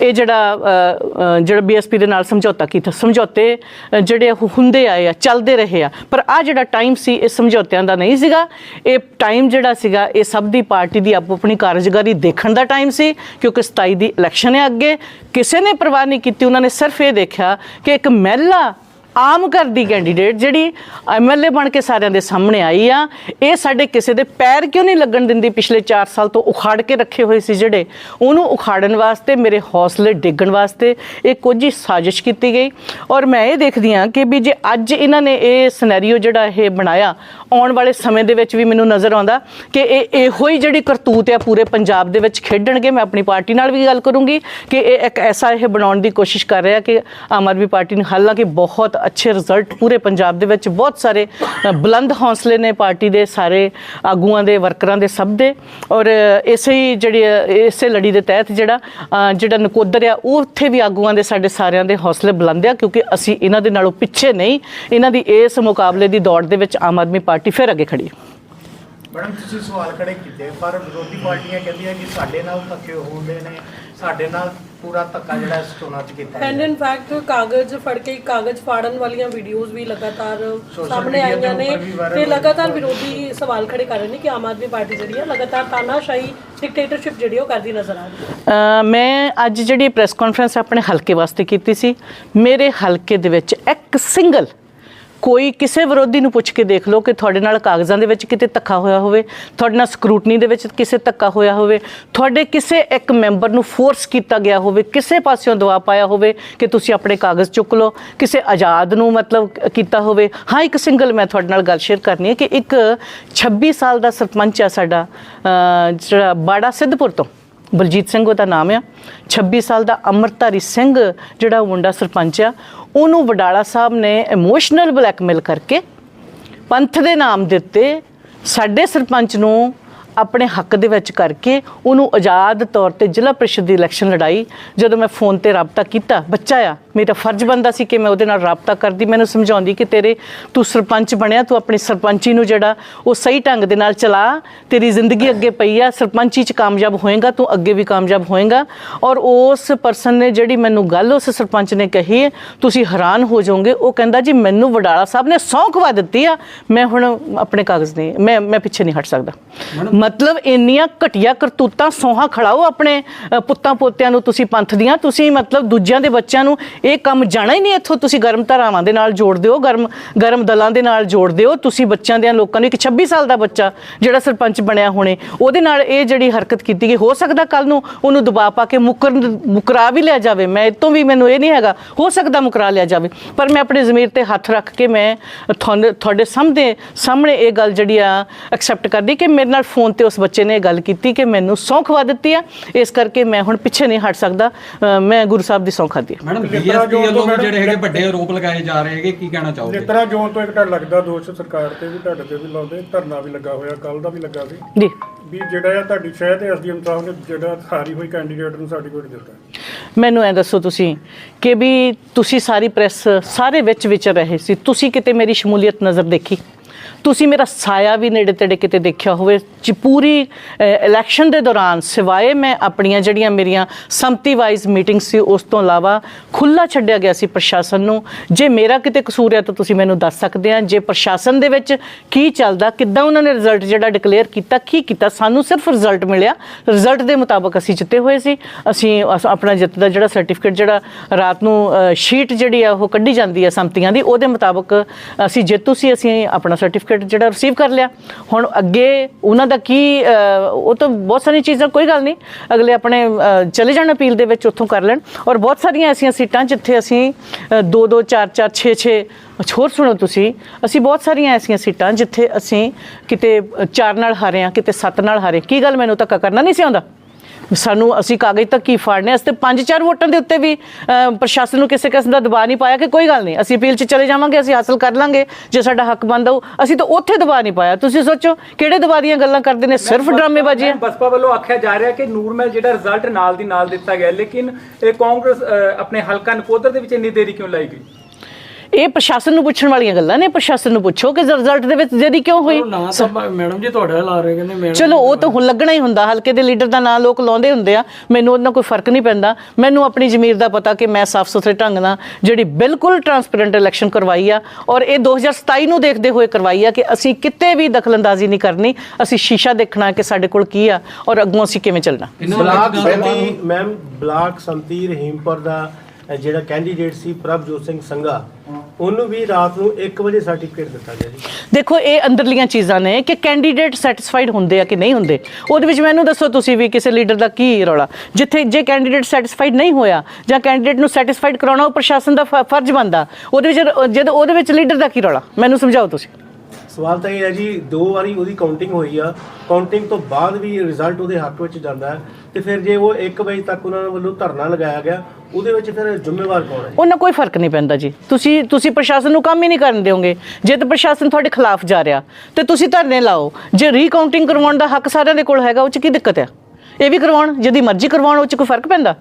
ਇਹ ਜਿਹੜਾ ਅ, ਅ, ਜਿਹੜਾ ਬੀਐਸਪੀ ਦੇ ਨਾਲ ਸਮਝੌਤਾ ਕੀਤਾ। ਸਮਝੌਤੇ ਅ, ਜਿਹੜੇ ਉਹ ਹੁੰਦੇ ਆਏ ਆ ਚੱਲਦੇ ਰਹੇ ਆ। ਪਰ ਆ ਜਿਹੜਾ ਟਾਈਮ ਸੀ ਇਹ ਸਮਝੌਤਿਆਂ ਦਾ ਨਹੀਂ ਸੀਗਾ। ਇਹ ਟਾਈਮ ਜਿਹੜਾ ਸੀਗਾ ਇਹ ਸਭ ਦੀ ਪਾਰਟੀ ਦੀ ਆਪੋ ਆਪਣੀ ਕਾਰਜਕਾਰੀ ਦੇਖਣ ਦਾ ਟਾਈਮ ਸੀ ਕਿਉਂਕਿ 27 ਦੀ ਇਲੈਕਸ਼ਨ ਹੈ ਅੱਗੇ। ਕਿਸੇ ਨੇ ਪਰਵਾਹ ਨਹੀਂ ਕੀਤੀ ਉਹਨਾਂ ਨੇ ਸਿਰਫ ਇਹ ਦੇਖਿਆ ਕਿ ਇੱਕ ਮਹਿਲਾ ਆਮ ਘਰ ਦੀ ਕੈਂਡੀਡੇਟ ਜਿਹੜੀ ਐਮਐਲਏ ਬਣ ਕੇ ਸਾਰਿਆਂ ਦੇ ਸਾਹਮਣੇ ਆਈ ਆ, ਇਹ ਸਾਡੇ ਕਿਸੇ ਦੇ ਪੈਰ ਕਿਉਂ ਨਹੀਂ ਲੱਗਣ ਦਿੰਦੀ? ਪਿਛਲੇ 4 ਸਾਲ ਤੋਂ ਉਖਾੜ ਕੇ ਰੱਖੇ ਹੋਏ ਸੀ ਜਿਹੜੇ, ਉਹਨੂੰ ਉਖਾੜਨ ਵਾਸਤੇ, ਮੇਰੇ ਹੌਸਲੇ ਡਿੱਗਣ ਵਾਸਤੇ ਇਹ ਕੁਝ ਹੀ ਸਾਜ਼ਿਸ਼ ਕੀਤੀ ਗਈ। ਔਰ ਮੈਂ ਇਹ ਦੇਖਦੀ ਆ ਕਿ ਵੀ ਜੇ ਅੱਜ ਇਹਨਾਂ ਨੇ ਇਹ ਸਿਨੈਰੀਓ ਜਿਹੜਾ ਇਹ ਬਣਾਇਆ ਆਉਣ ਵਾਲੇ ਸਮੇਂ ਦੇ ਵਿੱਚ ਵੀ ਮੈਨੂੰ ਨਜ਼ਰ ਆਉਂਦਾ ਕਿ ਇਹ ਇਹੋ ਹੀ ਜਿਹੜੀ ਕਰਤੂਤ ਆ ਪੂਰੇ ਪੰਜਾਬ ਦੇ ਵਿੱਚ ਖੇਡਣਗੇ। ਮੈਂ ਆਪਣੀ ਪਾਰਟੀ ਨਾਲ ਵੀ ਗੱਲ ਕਰੂੰਗੀ ਕਿ ਇਹ ਇੱਕ ਐਸਾ ਇਹ ਬਣਾਉਣ ਦੀ ਕੋਸ਼ਿਸ਼ ਕਰ ਰਿਹਾ ਕਿ ਆਮ ਆਦਮੀ ਪਾਰਟੀ ਨੇ ਹਾਲਾਂਕਿ ਬਹੁਤ ਅੱਛੇ ਰਿਜ਼ਲਟ ਪੂਰੇ ਪੰਜਾਬ ਦੇ ਵਿੱਚ ਬਹੁਤ ਸਾਰੇ ਬੁਲੰਦ ਹੌਸਲੇ ਨੇ ਪਾਰਟੀ ਦੇ ਸਾਰੇ ਆਗੂਆਂ ਦੇ, ਵਰਕਰਾਂ ਦੇ ਸਭ ਦੇ। ਔਰ ਇਸੇ ਹੀ ਜਿਹੜੀ, ਇਸੇ ਲੜੀ ਦੇ ਤਹਿਤ ਜਿਹੜਾ ਜਿਹੜਾ ਨਕੋਦਰ ਆ, ਉਹ ਉੱਥੇ ਵੀ ਆਗੂਆਂ ਦੇ ਸਾਡੇ ਸਾਰਿਆਂ ਦੇ ਹੌਸਲੇ ਬੁਲੰਦ ਆ ਕਿਉਂਕਿ ਅਸੀਂ ਇਹਨਾਂ ਦੇ ਨਾਲੋਂ ਪਿੱਛੇ ਨਹੀਂ। ਇਹਨਾਂ ਦੀ ਇਸ ਮੁਕਾਬਲੇ ਦੀ ਦੌੜ ਦੇ ਵਿੱਚ ਆਮ ਆਦਮੀ ਪਾਰਟੀ ਫਿਰ ਅੱਗੇ ਖੜੀ ਹੈ। ਮੈਡਮ ਤੁਸੀਂ ਸਵਾਲ ਖੜੇ ਕੀਤੇ ਪਰ ਵਿਰੋਧੀ ਪਾਰਟੀਆਂ ਕਹਿੰਦੀਆਂ ਕਿ ਸਾਡੇ ਨਾਲ ਧੱਕੇ ਹੁੰਦੇ ਨੇ ਸਾਡੇ ਨਾਲ ਪੂਰਾ ਧੱਕਾ ਜਿਹੜਾ ਇਸ ਚੋਣਾਂ 'ਚ ਕੀਤਾ ਐਂਡ ਹੈ ਇਨ ਫੈਕਟ ਕਾਗਜ਼ ਫੜ ਕੇ ਕਾਗਜ਼ ਫਾੜਨ ਵਾਲੀਆਂ ਵੀਡੀਓਜ਼ ਵੀ ਲਗਾਤਾਰ ਸਾਹਮਣੇ media ਦੇ ਆਈਆਂ ਨੇ। ਉੱਪਰ ਵੀ viral ਤੇ ਹੋ ਲਗਾਤਾਰ ਵਿਰੋਧੀ ਸਵਾਲ ਖੜੇ ਕਰ ਰਹੇ ਨੇ ਕਿ ਆਮ ਆਦਮੀ ਪਾਰਟੀ ਜਿਹੜੀ ਹੈ ਲਗਾਤਾਰ ਤਾਨਾਸ਼ਾਹੀ ਡਿਕਟੇਟਰਸ਼ਿਪ ਜਿਹੜੀ ਉਹ ਕਰਦੀ ਨਜ਼ਰ ਆ ਰਹੀ ਹੈ। ਅ, ਮੈਂ ਅੱਜ ਜਿਹੜੀ ਪ੍ਰੈਸ ਕਾਨਫਰੰਸ ਆਪਣੇ ਹਲਕੇ ਵਾਸਤੇ ਕੀਤੀ ਸੀ ਮੇਰੇ ਹਲਕੇ ਦੇ ਵਿੱਚ ਇੱਕ ਸਿੰਗਲ ਕੋਈ ਕਿਸੇ ਵਿਰੋਧੀ ਨੂੰ ਪੁੱਛ ਕੇ ਦੇਖ ਲਓ ਕਿ ਤੁਹਾਡੇ ਨਾਲ ਕਾਗਜ਼ਾਂ ਦੇ ਵਿੱਚ ਕਿਤੇ ਧੱਕਾ ਹੋਇਆ ਹੋਵੇ, ਤੁਹਾਡੇ ਨਾਲ ਸਕਰੂਟਨੀ ਦੇ ਵਿੱਚ ਕਿਸੇ ਧੱਕਾ ਹੋਇਆ ਹੋਵੇ, ਤੁਹਾਡੇ ਕਿਸੇ ਇੱਕ ਮੈਂਬਰ ਨੂੰ ਫੋਰਸ ਕੀਤਾ ਗਿਆ ਹੋਵੇ, ਕਿਸੇ ਪਾਸਿਓਂ ਦਬਾਅ ਪਾਇਆ ਹੋਵੇ ਕਿ ਤੁਸੀਂ ਆਪਣੇ ਕਾਗਜ਼ ਚੁੱਕ ਲਓ, ਕਿਸੇ ਆਜ਼ਾਦ ਨੂੰ ਮਤਲਬ ਕੀਤਾ ਹੋਵੇ। ਹਾਂ, ਇੱਕ ਸਿੰਗਲ ਮੈਂ ਤੁਹਾਡੇ ਨਾਲ ਗੱਲ ਸ਼ੇਅਰ ਕਰਨੀ ਹੈ ਕਿ ਇੱਕ 26 ਸਾਲ ਦਾ ਸਰਪੰਚ ਆ ਸਾਡਾ ਜਿਹੜਾ ਬਾੜਾ ਸਿੱਧਪੁਰ ਤੋਂ। ਬਲਜੀਤ ਸਿੰਘ, ਉਹਦਾ ਨਾਮ ਆ। 26 ਸਾਲ ਦਾ ਅਮਰਤਾਰੀ ਸਿੰਘ, ਜਿਹੜਾ ਮੁੰਡਾ ਸਰਪੰਚ ਆ, ਉਹਨੂੰ ਵਡਾਲਾ ਸਾਹਿਬ ਨੇ ਇਮੋਸ਼ਨਲ ਬਲੈਕਮੇਲ ਕਰਕੇ ਪੰਥ ਦੇ ਨਾਮ ਦੇ ਉੱਤੇ ਸਾਡੇ ਸਰਪੰਚ ਨੂੰ ਆਪਣੇ ਹੱਕ ਦੇ ਵਿੱਚ ਕਰਕੇ ਉਹਨੂੰ ਆਜ਼ਾਦ ਤੌਰ ਤੇ ਜ਼ਿਲ੍ਹਾ ਪ੍ਰੀਸ਼ਦ ਦੀ ਇਲੈਕਸ਼ਨ ਲੜਾਈ, ਜਦੋਂ ਮੈਂ ਫੋਨ ਤੇ ਰਾਬਤਾ ਕੀਤਾ, ਬੱਚਾ ਆ ਮੇਰਾ ਫਰਜ਼ ਬੰਦਾ ਸੀ ਕਿ ਮੈਂ ਉਹਦੇ ਨਾਲ ਰਾਬਤਾ ਕਰਦੀ। ਮੈਨੂੰ ਸਮਝਾਉਂਦੀ ਕਿ ਤੇਰੇ ਤੂੰ ਸਰਪੰਚ ਬਣਿਆ ਤੂੰ ਆਪਣੀ ਸਰਪੰਚੀ ਨੂੰ ਜਿਹੜਾ ਉਹ ਸਹੀ ਢੰਗ ਦੇ ਨਾਲ ਚਲਾ। ਤੇਰੀ ਜ਼ਿੰਦਗੀ ਅੱਗੇ ਪਈ ਆ ਸਰਪੰਚੀ ਚ ਕਾਮਯਾਬ ਹੋਏਗਾ ਤੂੰ ਅੱਗੇ ਵੀ ਕਾਮਯਾਬ ਹੋਏਗਾ। ਔਰ ਉਸ ਪਰਸਨ ਨੇ ਜਿਹੜੀ ਮੈਨੂੰ ਗੱਲ ਉਸ ਸਰਪੰਚ ਨੇ ਕਹੀ ਤੁਸੀਂ ਹੈਰਾਨ ਹੋ ਜਾਓਗੇ। ਉਹ ਕਹਿੰਦਾ ਜੀ ਮੈਨੂੰ ਵਡਾਲਾ ਸਾਹਿਬ ਨੇ ਸਹੁੰ ਖਵਾ ਦਿੱਤੀ ਆ। ਮੈਂ ਹੁਣ ਆਪਣੇ ਕਾਗਜ਼ ਨਹੀਂ ਮੈਂ ਮੈਂ ਪਿੱਛੇ ਨਹੀਂ ਹਟ ਸਕਦਾ। ਮਤਲਬ ਇੰਨੀਆਂ ਘਟੀਆ ਕਰਤੂਤਾਂ ਸੋਹਾ ਖੜਾਓ ਆਪਣੇ ਪੁੱਤਾਂ ਪੋਤਿਆਂ ਨੂੰ ਤੁਸੀਂ ਪੰਥ ਦੀਆਂ। ਤੁਸੀਂ ਮਤਲਬ ਦੂਜਿਆਂ ਦੇ ਬੱਚਿਆਂ ਨੂੰ ਇਹ ਕੰਮ ਜਾਣਾ ਹੀ ਨਹੀਂ ਇੱਥੋਂ। ਤੁਸੀਂ ਗਰਮ ਧਾਰਾਵਾਂ ਦੇ ਨਾਲ ਜੋੜ ਦਿਓ, ਗਰਮ ਗਰਮ ਦਲਾਂ ਦੇ ਨਾਲ ਜੋੜਦੇ ਹੋ ਤੁਸੀਂ ਬੱਚਿਆਂ ਦੇ ਲੋਕਾਂ ਨੂੰ ਇੱਕ 26 ਸਾਲ ਦਾ ਬੱਚਾ, ਜਿਹੜਾ ਸਰਪੰਚ ਬਣਿਆ ਹੋਣੇ, ਉਹਦੇ ਨਾਲ ਇਹ ਜਿਹੜੀ ਹਰਕਤ ਕੀਤੀ ਗਈ, ਹੋ ਸਕਦਾ ਕੱਲ ਨੂੰ ਉਹਨੂੰ ਦਬਾਅ ਪਾ ਕੇ ਮੁਕਰ ਮੁਕਰਾ ਵੀ ਲਿਆ ਜਾਵੇ। ਮੈਂ ਇਤੋਂ ਵੀ ਮੈਨੂੰ ਇਹ ਨਹੀਂ ਹੈਗਾ, ਹੋ ਸਕਦਾ ਮੁਕਰਾ ਲਿਆ ਜਾਵੇ। ਪਰ ਮੈਂ ਆਪਣੇ ਜ਼ਮੀਰ ਤੇ ਹੱਥ ਰੱਖ ਕੇ ਮੈਂ ਤੁਹਾਨੂੰ, ਤੁਹਾਡੇ ਸਾਹਮਣੇ ਸਾਹਮਣੇ ਇਹ ਗੱਲ ਜਿਹੜੀ ਆ ਐਕਸੈਪਟ ਕਰਦੀ ਕਿ ਮੇਰੇ ਨਾਲ ਫੋਨ ਤੇ ਉਸ ਬੱਚੇ ਨੇ ਇਹ ਗੱਲ ਕੀਤੀ ਕਿ ਮੈਨੂੰ ਸੌਂਖ ਵਾ ਦਿੱਤੀ ਆ। ਇਸ ਕਰਕੇ ਮੈਂ ਹੁਣ ਪਿੱਛੇ ਨਹੀਂ ਹਟ ਸਕਦਾ। ਮੈਂ ਗੁਰੂ ਸਾਹਿਬ ਦੀ ਸਹੁੰ ਖਾਦੀ ਮੈਡਮ ਤੋਂ ਵੱਲੋਂ ਵੀ ਜਿਹੜੇ ਹੈਗੇ ਵੱਡੇ ਆਰੋਪ ਲਗਾਏ ਜਾ ਰਹੇ ਹੈਗੇ ਕੀ ਕਹਿਣਾ ਚਾਹੋਗੇ? ਜਿਤਨਾ ਜੋਨ ਤੋਂ ਇੱਕ ਤੁਹਾਡਾ ਲੱਗਦਾ ਦੋਸ਼ ਸਰਕਾਰ ਤੇ ਵੀ ਤੁਹਾਡੇ ਤੇ ਵੀ ਲਾਉਂਦੇ ਧਰਨਾ ਵੀ ਲੱਗਾ ਹੋਇਆ ਕੱਲ ਦਾ ਵੀ ਲੱਗਾ ਸੀ। ਜੀ। ਵੀ ਜਿਹੜਾ ਆ ਤੁਹਾਡੀ ਸ਼ਹਿਰ ਤੇ ਐਸਡੀਐਮ ਸਾਹਿਬ ਨੇ ਜਿਹੜਾ ਹਾਰੀ ਹੋਈ ਕੈਂਡੀਡੇਟ ਨੂੰ ਸਰਟੀਫਿਕੇਟ ਦਿੱਤਾ। ਮੈਨੂੰ ਐ ਦੱਸੋ ਤੁਸੀਂ ਕਿ ਵੀ ਤੁਸੀਂ ਸਾਰੀ ਪ੍ਰੈਸ ਸਾਰੇ ਵਿੱਚ ਵਿਚਰ ਰਹੇ ਸੀ ਤੁਸੀਂ ਕਿਤੇ ਮੇਰੀ ਸ਼ਮੂਲੀਅਤ ਨਜ਼ਰ ਦੇਖੀ? ਤੁਸੀਂ ਮੇਰਾ ਸਾਇਆ ਵੀ ਨੇੜੇ ਤੇੜੇ ਕਿਤੇ ਦੇਖਿਆ ਹੋਵੇ, ਜੀ ਪੂਰੀ ਇਲੈਕਸ਼ਨ ਦੇ ਦੌਰਾਨ ਸਿਵਾਏ ਮੈਂ ਆਪਣੀਆਂ ਜਿਹੜੀਆਂ ਮੇਰੀਆਂ ਸੰਮਤੀ ਵਾਈਜ਼ ਮੀਟਿੰਗ ਸੀ, ਉਸ ਤੋਂ ਇਲਾਵਾ ਖੁੱਲਾ ਛੱਡਿਆ ਗਿਆ ਸੀ ਪ੍ਰਸ਼ਾਸਨ ਨੂੰ। ਜੇ ਮੇਰਾ ਕਿਤੇ ਕਸੂਰ ਹੈ ਤਾਂ ਤੁਸੀਂ ਮੈਨੂੰ ਦੱਸ ਸਕਦੇ ਆ। ਜੇ ਪ੍ਰਸ਼ਾਸਨ ਦੇ ਵਿੱਚ ਕੀ ਚੱਲਦਾ, ਕਿੱਦਾਂ ਉਹਨਾਂ ਨੇ ਰਿਜ਼ਲਟ ਜਿਹੜਾ ਡਿਕਲੇਅਰ ਕੀਤਾ, ਕੀ ਕੀਤਾ, ਸਾਨੂੰ ਸਿਰਫ ਰਿਜ਼ਲਟ ਮਿਲਿਆ। ਰਿਜ਼ਲਟ ਦੇ ਮੁਤਾਬਕ ਅਸੀਂ ਜਿੱਤੇ ਹੋਏ ਸੀ। ਅਸੀਂ ਅਸ- ਆਪਣਾ ਜਿੱਤ ਦਾ ਜਿਹੜਾ ਸਰਟੀਫਿਕੇਟ ਜਿਹੜਾ ਰਾਤ ਨੂੰ ਸ਼ੀਟ ਜਿਹੜੀ ਆ, ਉਹ ਕੱਢੀ ਜਾਂਦੀ ਹੈ ਸੰਮਤੀਆਂ ਦੀ, ਉਹਦੇ ਮੁਤਾਬਕ ਅਸੀਂ ਜੇਤੂ ਸੀ, ਅਸੀਂ ਆਪਣਾ ਸਰਟੀਫਿਕੇਟ ਜਿਹੜਾ ਰਿਸੀਵ ਕਰ ਲਿਆ। ਹੁਣ ਅੱਗੇ ਉਹਨਾਂ ਦਾ ਕੀ ਉਹ ਤਾਂ ਬਹੁਤ ਸਾਰੀਆਂ ਚੀਜ਼ਾਂ ਕੋਈ ਗੱਲ ਨਹੀਂ। ਅਗਲੇ ਆਪਣੇ ਚਲੇ ਜਾਣ ਅਪੀਲ ਦੇ ਵਿੱਚ ਉੱਥੋਂ ਕਰ ਲੈਣ। ਔਰ ਬਹੁਤ ਸਾਰੀਆਂ ਐਸੀਆਂ ਸੀਟਾਂ ਜਿੱਥੇ ਅਸੀਂ 2 2 4 4 6 6 ਹੋਰ ਸੁਣੋ ਤੁਸੀਂ। ਅਸੀਂ ਬਹੁਤ ਸਾਰੀਆਂ ਐਸੀਆਂ ਸੀਟਾਂ ਜਿੱਥੇ ਅਸੀਂ ਕਿਤੇ 4 ਨਾਲ ਹਾਰੇ ਹਾਂ, ਕਿਤੇ 7 ਨਾਲ ਹਾਰੇ। ਕੀ ਗੱਲ ਮੈਨੂੰ ਧੱਕਾ ਕਰਨਾ ਨਹੀਂ ਸੀ ਆਉਂਦਾ? ਸਾਨੂੰ ਅਸੀਂ ਕਾਗਜ਼ ਤੱਕ ਕੀ ਫਾੜਨੇ ਅਸਤੇ ਪੰਜ ਚਾਰ ਵੋਟਾਂ ਦੇ ਉੱਤੇ ਵੀ ਪ੍ਰਸ਼ਾਸਨ ਨੂੰ ਕਿਸੇ ਕਿਸਮ ਦਾ ਦਬਾਅ ਨਹੀਂ ਪਾਇਆ ਕਿ ਕੋਈ ਗੱਲ ਨਹੀਂ ਅਸੀਂ ਅਪੀਲ 'ਚ ਚਲੇ ਜਾਵਾਂਗੇ ਅਸੀਂ ਹਾਸਲ ਕਰ ਲਾਂਗੇ ਜੇ ਸਾਡਾ ਹੱਕ ਬਣਦਾ ਹੋ ਅਸੀਂ ਤਾਂ ਉੱਥੇ ਦਬਾਅ ਨਹੀਂ ਪਾਇਆ। ਤੁਸੀਂ ਸੋਚੋ ਕਿਹੜੇ ਦਬਾਅ ਦੀਆਂ ਗੱਲਾਂ ਕਰਦੇ ਨੇ ਸਿਰਫ ਡਰਾਮੇਬਾਜ਼ੀ ਹੈ। ਬਸਪਾ ਵੱਲੋਂ ਆਖਿਆ ਜਾ ਰਿਹਾ ਕਿ ਨੂਰਮਹਿਲ ਜਿਹੜਾ ਰਿਜ਼ਲਟ ਨਾਲ ਦੀ ਨਾਲ ਦਿੱਤਾ ਗਿਆ ਲੇਕਿਨ ਇਹ ਕਾਂਗਰਸ ਆਪਣੇ ਹਲਕਾ ਨਕੋਦਰ ਦੇ ਵਿੱਚ ਇੰਨੀ ਦੇਰੀ ਕਿਉਂ ਲਾਈ ਗਈ? ਇਹ ਪ੍ਰਸ਼ਾਸਨ ਨੂੰ ਪੁੱਛਣ ਵਾਲੀਆਂ ਗੱਲਾਂ ਨੇ ਪ੍ਰਸ਼ਾਸਨ ਨੂੰ ਪੁੱਛੋ ਕਿ ਰਿਜ਼ਲਟ ਦੇ ਵਿੱਚ ਦੇਰੀ ਕਿਉਂ ਹੋਈ? ਨਾ ਤਾਂ ਮੈਡਮ ਜੀ ਤੁਹਾਡਾ ਲਾ ਰਹੇ ਕਹਿੰਦੇ ਮੈਡਮ ਚਲੋ ਉਹ ਤਾਂ ਹੁਣ ਲੱਗਣਾ ਹੀ ਹੁੰਦਾ ਹਲਕੇ ਦੇ ਲੀਡਰ ਦਾ ਨਾਂ ਲੋਕ ਲਾਉਂਦੇ ਹੁੰਦੇ ਆ ਮੈਨੂੰ ਉਹਦੇ ਨਾਲ ਕੋਈ ਫ਼ਰਕ ਨਹੀਂ ਪੈਂਦਾ। ਮੈਨੂੰ ਆਪਣੀ ਜ਼ਮੀਰ ਦਾ ਪਤਾ ਕਿ ਮੈਂ ਸਾਫ਼ ਸੁਥਰੇ ਢੰਗ ਨਾਲ ਜਿਹੜੀ ਬਿਲਕੁਲ ਟਰਾਂਸਪੇਰੈਂਟ ਇਲੈਕਸ਼ਨ ਕਰਵਾਈ ਆ ਔਰ ਇਹ 2027 ਨੂੰ ਦੇਖਦੇ ਹੋਏ ਕਰਵਾਈ ਆ ਕਿ ਅਸੀਂ ਕਿਤੇ ਵੀ ਦਖਲਅੰਦਾਜ਼ੀ ਨਹੀਂ ਕਰਨੀ ਅਸੀਂ ਸ਼ੀਸ਼ਾ ਦੇਖਣਾ ਕਿ ਸਾਡੇ ਕੋਲ ਕੀ ਆ ਔਰ ਅੱਗੋਂ ਅਸੀਂ ਕਿਵੇਂ ਚੱਲਣਾ। Block Santi ma'am block Santi Rahimpur ਦਾ ਜਿਹੜਾ ਕੈਂਡੀਡੇਟ ਸੀ ਪ੍ਰਭਜੋਤ ਸਿੰਘ ਸੰਘਾ ਉਹਨੂੰ ਵੀ ਰਾਤ ਨੂੰ 1 ਵਜੇ ਸਰਟੀਫਿਕੇਟ ਦਿੱਤਾ ਗਿਆ ਜੀ। ਦੇਖੋ ਇਹ ਅੰਦਰਲੀਆਂ ਚੀਜ਼ਾਂ ਨੇ ਕਿ ਕੈਂਡੀਡੇਟ ਸੈਟੀਸਫਾਈਡ ਹੁੰਦੇ ਆ ਕਿ ਨਹੀਂ ਹੁੰਦੇ। ਉਹਦੇ ਵਿੱਚ ਮੈਨੂੰ ਦੱਸੋ ਤੁਸੀਂ ਵੀ ਕਿਸੇ ਲੀਡਰ ਦਾ ਕੀ ਰੌਲਾ। ਜਿੱਥੇ ਜੇ ਕੈਂਡੀਡੇਟ ਸੈਟੀਸਫਾਈਡ ਨਹੀਂ ਹੋਇਆ ਜਾਂ ਕੈਂਡੀਡੇਟ ਨੂੰ ਸੈਟੀਸਫਾਈਡ ਕਰਾਉਣਾ ਉਹ ਪ੍ਰਸ਼ਾਸਨ ਦਾ ਫਰਜ਼ ਬਣਦਾ ਉਹਦੇ ਵਿੱਚ ਜਦ ਉਹਦੇ ਵਿੱਚ ਲੀਡਰ ਦਾ ਕੀ ਰੌਲਾ? ਮੈਨੂੰ ਸਮਝਾਓ ਤੁਸੀਂ। ਸਵਾਲ ਤਾਂ ਇਹ ਹੈ ਜੀ ਦੋ ਵਾਰੀ ਉਹਦੀ ਕਾਊਂਟਿੰਗ ਹੋਈ ਆ। ਕਾਊਂਟਿੰਗ ਤੋਂ ਬਾਅਦ ਵੀ ਰਿਜ਼ਲਟ ਉਹਦੇ ਹੱਕ ਵਿੱਚ ਜਾਂਦਾ ਹੈ। ਤੇ ਫਿਰ ਜੇ ਉਹ 1 ਵਜੇ ਤੱਕ ਉਹਨਾਂ ਵੱਲੋਂ ਧਰਨਾ ਲਗਾਇਆ ਗਿਆ, ਉਹਦੇ ਵਿੱਚ ਫਿਰ ਜ਼ਿੰਮੇਵਾਰ ਕੌਣ ਹੈ? ਉਹਨਾਂ ਕੋਈ ਫ਼ਰਕ ਨਹੀਂ ਪੈਂਦਾ ਜੀ। ਤੁਸੀਂ ਤੁਸੀਂ ਪ੍ਰਸ਼ਾਸਨ ਨੂੰ ਕੰਮ ਹੀ ਨਹੀਂ ਕਰਨ ਦਿਓਗੇ। ਜੇ ਤਾਂ ਪ੍ਰਸ਼ਾਸਨ ਤੁਹਾਡੇ ਖਿਲਾਫ ਜਾ ਰਿਹਾ, ਤੇ ਤੁਸੀਂ ਧਰਨੇ ਲਾਓ। ਜੇ ਰੀਕਾਊਂਟਿੰਗ ਕਰਵਾਉਣ ਦਾ ਹੱਕ ਸਾਰਿਆਂ ਦੇ ਕੋਲ ਹੈਗਾ, ਉਹ ਚ ਕੀ ਦਿੱਕਤ ਆ? ਇਹ ਵੀ ਕਰਵਾਉਣ, ਜਿਹਦੀ ਮਰਜ਼ੀ ਕਰਵਾਉਣ, ਉਹ ਚ ਕੋਈ ਫ਼ਰਕ ਪੈਂਦਾ?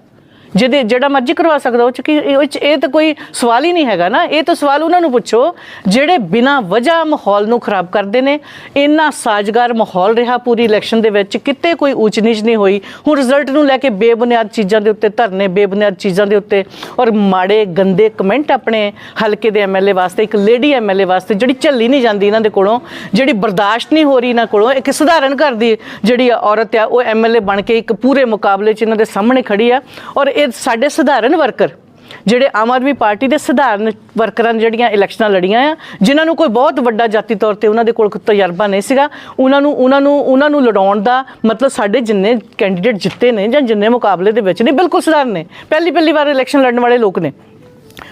ਜਿਹਦੇ ਜਿਹੜਾ ਮਰਜ਼ੀ ਕਰਵਾ ਸਕਦਾ, ਉਹ ਚ ਕਿ, ਇਹ 'ਚ- ਇਹ ਤਾਂ ਕੋਈ ਸਵਾਲ ਹੀ ਨਹੀਂ ਹੈਗਾ ਨਾ। ਇਹ ਤਾਂ ਸਵਾਲ ਉਹਨਾਂ ਨੂੰ ਪੁੱਛੋ, ਜਿਹੜੇ ਬਿਨਾਂ ਵਜ੍ਹਾ ਮਾਹੌਲ ਨੂੰ ਖਰਾਬ ਕਰਦੇ ਨੇ, ਇੰਨਾ ਸਾਜ਼ਗਾਰ ਮਾਹੌਲ ਰਿਹਾ ਪੂਰੀ ਇਲੈਕਸ਼ਨ ਦੇ ਵਿੱਚ, ਕਿਤੇ ਕੋਈ ਊਚ ਨੀਚ ਨਹੀਂ ਹੋਈ। ਹੁਣ ਰਿਜ਼ਲਟ ਨੂੰ ਲੈ ਕੇ ਬੇਬੁਨਿਆਦ ਚੀਜ਼ਾਂ ਦੇ ਉੱਤੇ ਧਰਨੇ, ਬੇਬੁਨਿਆਦ ਚੀਜ਼ਾਂ ਦੇ ਉੱਤੇ, ਔਰ ਮਾੜੇ, ਗੰਦੇ ਕਮੈਂਟ ਆਪਣੇ ਹਲਕੇ ਦੇ ਐਮਐਲਏ ਵਾਸਤੇ, ਇੱਕ ਲੇਡੀ ਐਮਐਲਏ ਵਾਸਤੇ, ਜਿਹੜੀ ਝੱਲੀ ਨਹੀਂ ਜਾਂਦੀ ਇਹਨਾਂ ਦੇ ਕੋਲੋਂ, ਜਿਹੜੀ ਬਰਦਾਸ਼ਤ ਨਹੀਂ ਹੋ ਰਹੀ ਇਹਨਾਂ ਕੋਲੋਂ, ਇੱਕ ਸਧਾਰਨ ਘਰ ਦੀ ਜਿਹੜੀ ਔਰਤ ਆ, ਉਹ ਐਮਐਲਏ ਬਣ ਕੇ ਇੱਕ ਪੂਰੇ ਮੁਕਾਬਲੇ 'ਚ ਇਹਨਾਂ ਦੇ ਸਾਹਮਣੇ ਖੜੀ ਆ, ਔਰ ਇਹ ਸਾਡੇ ਸਧਾਰਨ ਵਰਕਰ, ਜਿਹੜੇ ਆਮ ਆਦਮੀ ਪਾਰਟੀ ਦੇ ਸਧਾਰਨ ਵਰਕਰਾਂ ਨੇ ਜਿਹੜੀਆਂ ਇਲੈਕਸ਼ਨਾਂ ਲੜੀਆਂ ਆ, ਜਿਨ੍ਹਾਂ ਨੂੰ ਕੋਈ ਬਹੁਤ ਵੱਡਾ ਜਾਤੀ ਤੌਰ ਤੇ ਉਹਨਾਂ ਦੇ ਕੋਲ ਕੋਈ ਤਜਰਬਾ ਨਹੀਂ ਸੀਗਾ, ਉਹਨਾਂ ਨੂੰ ਉਹਨਾਂ ਨੂੰ ਉਹਨਾਂ ਨੂੰ ਲੜਾਉਣ ਦਾ ਮਤਲਬ ਸਾਡੇ ਜਿੰਨੇ ਕੈਂਡੀਡੇਟ ਜਿੱਤੇ ਨੇ ਜਾਂ ਜਿੰਨੇ ਮੁਕਾਬਲੇ ਦੇ ਵਿੱਚ ਨੇ, ਬਿਲਕੁਲ ਸਧਾਰਨ ਨੇ। ਪਹਿਲੀ ਪਹਿਲੀ ਵਾਰ ਇਲੈਕਸ਼ਨ ਲੜਨ ਵਾਲੇ ਲੋਕ ਨੇ।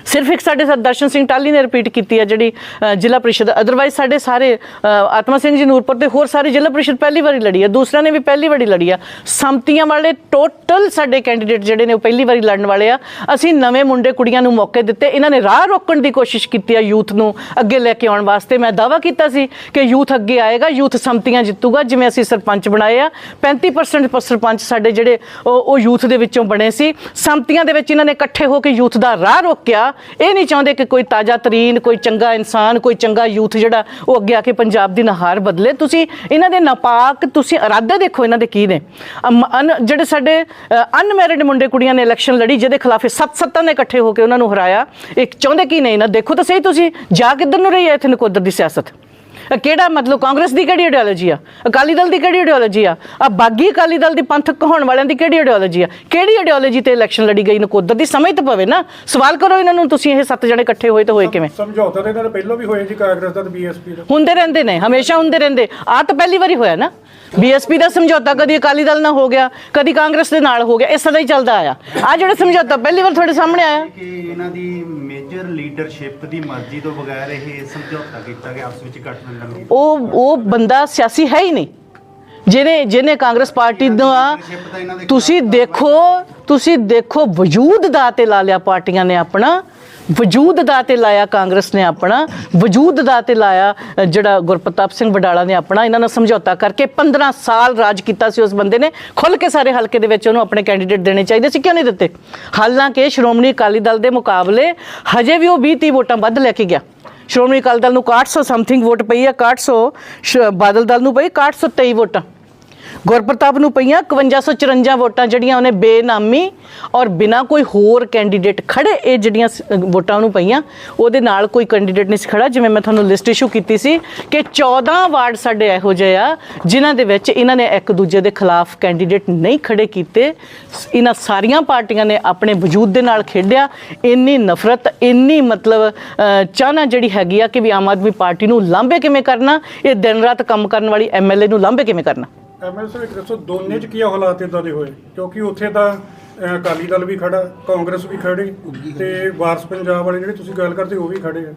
ਸਿਰਫ ਇੱਕ ਸਾਡੇ ਸਰ ਦਰਸ਼ਨ ਸਿੰਘ ਟਾਲੀ ਨੇ ਰਿਪੀਟ ਕੀਤੀ ਹੈ ਜਿਹੜੀ ਜ਼ਿਲ੍ਹਾ ਪ੍ਰੀਸ਼ਦ। ਅਦਰਵਾਈਜ਼ ਸਾਡੇ ਸਾਰੇ ਆਤਮਾ ਸਿੰਘ ਜੀ ਨੂਰਪੁਰ ਤੇ ਹੋਰ ਸਾਰੇ ਜ਼ਿਲ੍ਹਾ ਪ੍ਰੀਸ਼ਦ ਪਹਿਲੀ ਵਾਰੀ ਲੜੀ ਹੈ। ਦੂਸਰਾ ਨੇ ਵੀ ਪਹਿਲੀ ਵਾਰੀ ਲੜੀ ਆ ਸੰਮਤੀਆਂ ਵਾਲੇ ਟੋਟਲ ਸਾਡੇ ਕੈਂਡੀਡੇਟ ਜਿਹੜੇ ਨੇ ਉਹ ਪਹਿਲੀ ਵਾਰੀ ਲੜਨ ਵਾਲੇ ਆ। ਅਸੀਂ ਨਵੇਂ ਮੁੰਡੇ ਕੁੜੀਆਂ ਨੂੰ ਮੌਕੇ ਦਿੱਤੇ। ਇਹਨਾਂ ਨੇ ਰਾਹ ਰੋਕਣ ਦੀ ਕੋਸ਼ਿਸ਼ ਕੀਤੀ ਆ ਯੂਥ ਨੂੰ ਅੱਗੇ ਲੈ ਕੇ ਆਉਣ ਵਾਸਤੇ। ਮੈਂ ਦਾਵਾ ਕੀਤਾ ਸੀ ਕਿ ਯੂਥ ਅੱਗੇ ਆਏਗਾ, ਯੂਥ ਸੰਮਤੀਆਂ ਜਿੱਤੂਗਾ। ਜਿਵੇਂ ਅਸੀਂ ਸਰਪੰਚ ਬਣਾਏ ਆ 35% ਸਰਪੰਚ ਸਾਡੇ ਜਿਹੜੇ ਉਹ ਉਹ ਯੂਥ ਦੇ ਵਿੱਚੋਂ ਬਣੇ ਸੀ। ਸੰਮਤੀਆਂ ਦੇ ਵਿੱਚ ਇਹਨਾਂ ਨੇ ਇਕੱਠੇ ਹੋ ਕੇ ਯੂਥ ਦਾ ਰਾਹ ਰੋਕਿਆ। ਇਹ ਨਹੀਂ ਚਾਹੁੰਦੇ ਕਿ ਕੋਈ ਤਾਜ਼ਾ ਤਰੀਨ, ਕੋਈ ਚੰਗਾ ਇਨਸਾਨ, ਕੋਈ ਚੰਗਾ ਯੂਥ ਜਿਹੜਾ ਉਹ ਅੱਗੇ ਆ ਕੇ ਪੰਜਾਬ ਦੀ ਨਹਾਰ ਬਦਲੇ। ਤੁਸੀਂ ਇਹਨਾਂ ਦੇ ਨਾਪਾਕ, ਤੁਸੀਂ ਇਰਾਦੇ ਦੇਖੋ ਇਹਨਾਂ ਦੇ ਕੀ ਨੇ। ਅਨ- ਜਿਹੜੇ ਸਾਡੇ ਅਨਮੈਰਿਡ ਮੁੰਡੇ ਕੁੜੀਆਂ ਨੇ ਇਲੈਕਸ਼ਨ ਲੜੀ, ਜਿਹਦੇ ਖਿਲਾਫ ਸੱਤ ਸੱਤਾਂ ਨੇ ਇਕੱਠੇ ਹੋ ਕੇ ਉਹਨਾਂ ਨੂੰ ਹਰਾਇਆ। ਇੱਕ ਚਾਹੁੰਦੇ ਕੀ ਨਹੀਂ ਇਹਨਾਂ? ਦੇਖੋ ਤਾਂ ਸਹੀ ਤੁਸੀਂ, ਜਾ ਕਿੱਧਰ ਨੂੰ ਰਹੀ ਹੈ ਇੱਥੇ ਨਕੋਦਰ ਦੀ ਸਿਆਸਤ? ਕਿਹੜਾ ਮਤਲਬ ਕਾਂਗਰਸ ਦੀ ਕਿਹੜੀ ਆਈਡੀਓਲੋਜੀ ਆ? ਅਕਾਲੀ ਦਲ ਦੀ ਕਿਹੜੀ ਆਈਡੀਓਲੋਜੀ ਆ? ਆ ਬਾਗੀ ਅਕਾਲੀ ਦਲ ਦੀ ਪੰਥਕ ਕਹਾਉਣ ਵਾਲਿਆਂ ਦੀ ਕਿਹੜੀ ਆਈਡੀਓਲੋਜੀ ਆ? ਕਿਹੜੀ ਆਈਡੀਓਲੋਜੀ ਤੇ ਇਲੈਕਸ਼ਨ ਲੜੀ ਗਈ ਨਕੋਦਰ ਦੀ? ਸਮਝ ਤਾਂ ਪਵੇ ਨਾ। ਸਵਾਲ ਕਰੋ ਇਹਨਾਂ ਨੂੰ ਤੁਸੀਂ ਇਹ ਸੱਤ ਜਣੇ ਇਕੱਠੇ ਹੋਏ ਤਾਂ ਹੋਏ ਕਿਵੇਂ? ਸਮਝੌਤਾ ਤਾਂ ਇਹਨਾਂ ਦਾ ਪਹਿਲਾਂ ਵੀ ਹੋਇਆ ਜੀ ਕਾਂਗਰਸ ਦਾ ਤੇ ਬੀਐਸਪੀ ਦਾ। ਹੁੰਦੇ ਰਹਿੰਦੇ ਨੇ ਹਮੇਸ਼ਾ ਹੁੰਦੇ ਰਹਿੰਦੇ। ਆ ਤਾਂ ਪਹਿਲੀ ਵਾਰੀ ਹੋਇਆ ਨਾ। ਬੀਐਸਪੀ ਦਾ ਸਮਝੌਤਾ ਕਦੀ ਅਕਾਲੀ ਦਲ ਨਾਲ ਹੋ ਗਿਆ ਕਦੀ ਕਾਂਗਰਸ ਦੇ ਨਾਲ ਹੋ ਗਿਆ ਇਹ ਸਦਾ ਹੀ ਚੱਲਦਾ ਆਇਆ। ਆ ਜਿਹੜਾ ਸਮਝੌਤਾ ਪਹਿਲੀ ਵਾਰ ਤੁਹਾਡੇ ਸਾਹਮਣੇ ਆਇਆ। ਕਿ ਇਹਨਾਂ ਦੀ ਮੇਜਰ ਲੀਡਰਸ਼ਿਪ ਦੀ ਮਰਜ਼ੀ ਤੋਂ ਬਗੈਰ ਇਹ ਸਮਝੌਤਾ ਕੀਤਾ ਗਿਆ ਆਪਸ ਵਿੱਚ ਗਠਬੰਧਨ ਉਹ ਉਹ ਬੰਦਾ ਸਿਆਸੀ ਹੈ ਹੀ ਨਹੀਂ। ਜਿਹਨੇ ਜਿਹਨੇ ਕਾਂਗਰਸ ਪਾਰਟੀ ਦਾ ਤੁਸੀਂ ਦੇਖੋ ਤੁਸੀਂ ਦੇਖੋ ਵਜੂਦ ਦਾ ਤੇ ਲਾ ਲਿਆ ਪਾਰਟੀਆਂ ਨੇ ਆਪਣਾ। ਵਜੂਦ ਦਾ ਤੇ ਲਾਇਆ ਕਾਂਗਰਸ ਨੇ ਆਪਣਾ ਵਜੂਦ ਦਾ ਤੇ ਲਾਇਆ ਜਿਹੜਾ ਗੁਰਪ੍ਰਤਾਪ ਸਿੰਘ ਵਡਾਲਾ ਨੇ ਆਪਣਾ, ਇਹਨਾਂ ਨਾਲ ਸਮਝੌਤਾ ਕਰਕੇ 15 ਸਾਲ ਰਾਜ ਕੀਤਾ ਸੀ ਉਸ ਬੰਦੇ ਨੇ। ਖੁੱਲ ਕੇ ਸਾਰੇ ਹਲਕੇ ਦੇ ਵਿੱਚ ਉਹਨੂੰ ਆਪਣੇ ਕੈਂਡੀਡੇਟ ਦੇਣੇ ਚਾਹੀਦੇ ਸੀ, ਕਿਉਂ ਨਹੀਂ ਦਿੱਤੇ? ਹਾਲਾਂਕਿ ਸ਼੍ਰੋਮਣੀ ਅਕਾਲੀ ਦਲ ਦੇ ਮੁਕਾਬਲੇ ਹਜੇ ਵੀ ਉਹ 20 30 ਵੋਟਾਂ ਵੱਧ ਲੈ ਕੇ ਗਿਆ। ਸ਼੍ਰੋਮਣੀ ਅਕਾਲੀ ਦਲ ਨੂੰ 6100 ਸਮਥਿੰਗ ਵੋਟ ਪਈ ਹੈ 6100 ਸ਼- ਬਾਦਲ ਦਲ ਨੂੰ ਪਈ 6123 ਵੋਟਾਂ। ਗੁਰਪ੍ਰਤਾਪ ਨੂੰ ਪਈਆਂ 5154 ਵੋਟਾਂ ਜਿਹੜੀਆਂ ਉਹਨੇ ਬੇਨਾਮੀ ਔਰ ਬਿਨਾ ਕੋਈ ਹੋਰ ਕੈਂਡੀਡੇਟ ਖੜੇ, ਇਹ ਜਿਹੜੀਆਂ ਸ- ਵੋਟਾਂ ਉਹਨੂੰ ਪਈਆਂ, ਉਹਦੇ ਨਾਲ ਕੋਈ ਕੈਂਡੀਡੇਟ ਨਹੀਂ ਸੀ ਖੜਾ, ਜਿਵੇਂ ਮੈਂ ਤੁਹਾਨੂੰ ਲਿਸਟ ਇਸ਼ੂ ਕੀਤੀ ਸੀ ਕਿ 14 ਵਾਰਡ ਸਾਡੇ ਇਹੋ ਜਿਹੇ ਆ, ਜਿਨ੍ਹਾਂ ਦੇ ਵਿੱਚ ਇਹਨਾਂ ਨੇ ਇੱਕ ਦੂਜੇ ਦੇ ਖਿਲਾਫ ਕੈਂਡੀਡੇਟ ਨਹੀਂ ਖੜੇ ਕੀਤੇ। ਸ- ਇਹਨਾਂ ਸਾਰੀਆਂ ਪਾਰਟੀਆਂ ਨੇ ਆਪਣੇ ਵਜੂਦ ਦੇ ਨਾਲ ਖੇਡਿਆ। ਇੰਨੀ ਨਫ਼ਰਤ, ਇੰਨੀ ਮਤਲਬ ਚਾਹਨਾ ਜਿਹੜੀ ਹੈਗੀ ਆ ਕਿ ਵੀ ਆਮ ਆਦਮੀ ਪਾਰਟੀ ਨੂੰ ਲਾਂਭੇ ਕਿਵੇਂ ਕਰਨਾ, ਇਹ ਦਿਨ ਰਾਤ ਕੰਮ ਕਰਨ ਵਾਲੀ ਐਮਐਲਏ ਨੂੰ ਲਾਂਭੇ ਕਿਵੇਂ ਕਰਨਾ। ਐਮਐਲ ਸਾਹਿਬ ਦੱਸੋ ਦੋਨੇ ਚ ਕੀ ਹਾਲਾਤ ਇਦਾਂ ਦੇ ਹੋਏ? ਕਿਉਂਕਿ ਉੱਥੇ ਤਾਂ ਅਕਾਲੀ ਦਲ ਵੀ ਖੜਾ ਕਾਂਗਰਸ ਵੀ ਖੜੇ ਤੇ ਵਾਰਸ ਪੰਜਾਬ ਵਾਲੇ ਜਿਹੜੇ ਤੁਸੀਂ ਗੱਲ ਕਰਦੇ ਉਹ ਵੀ ਖੜੇ ਆ।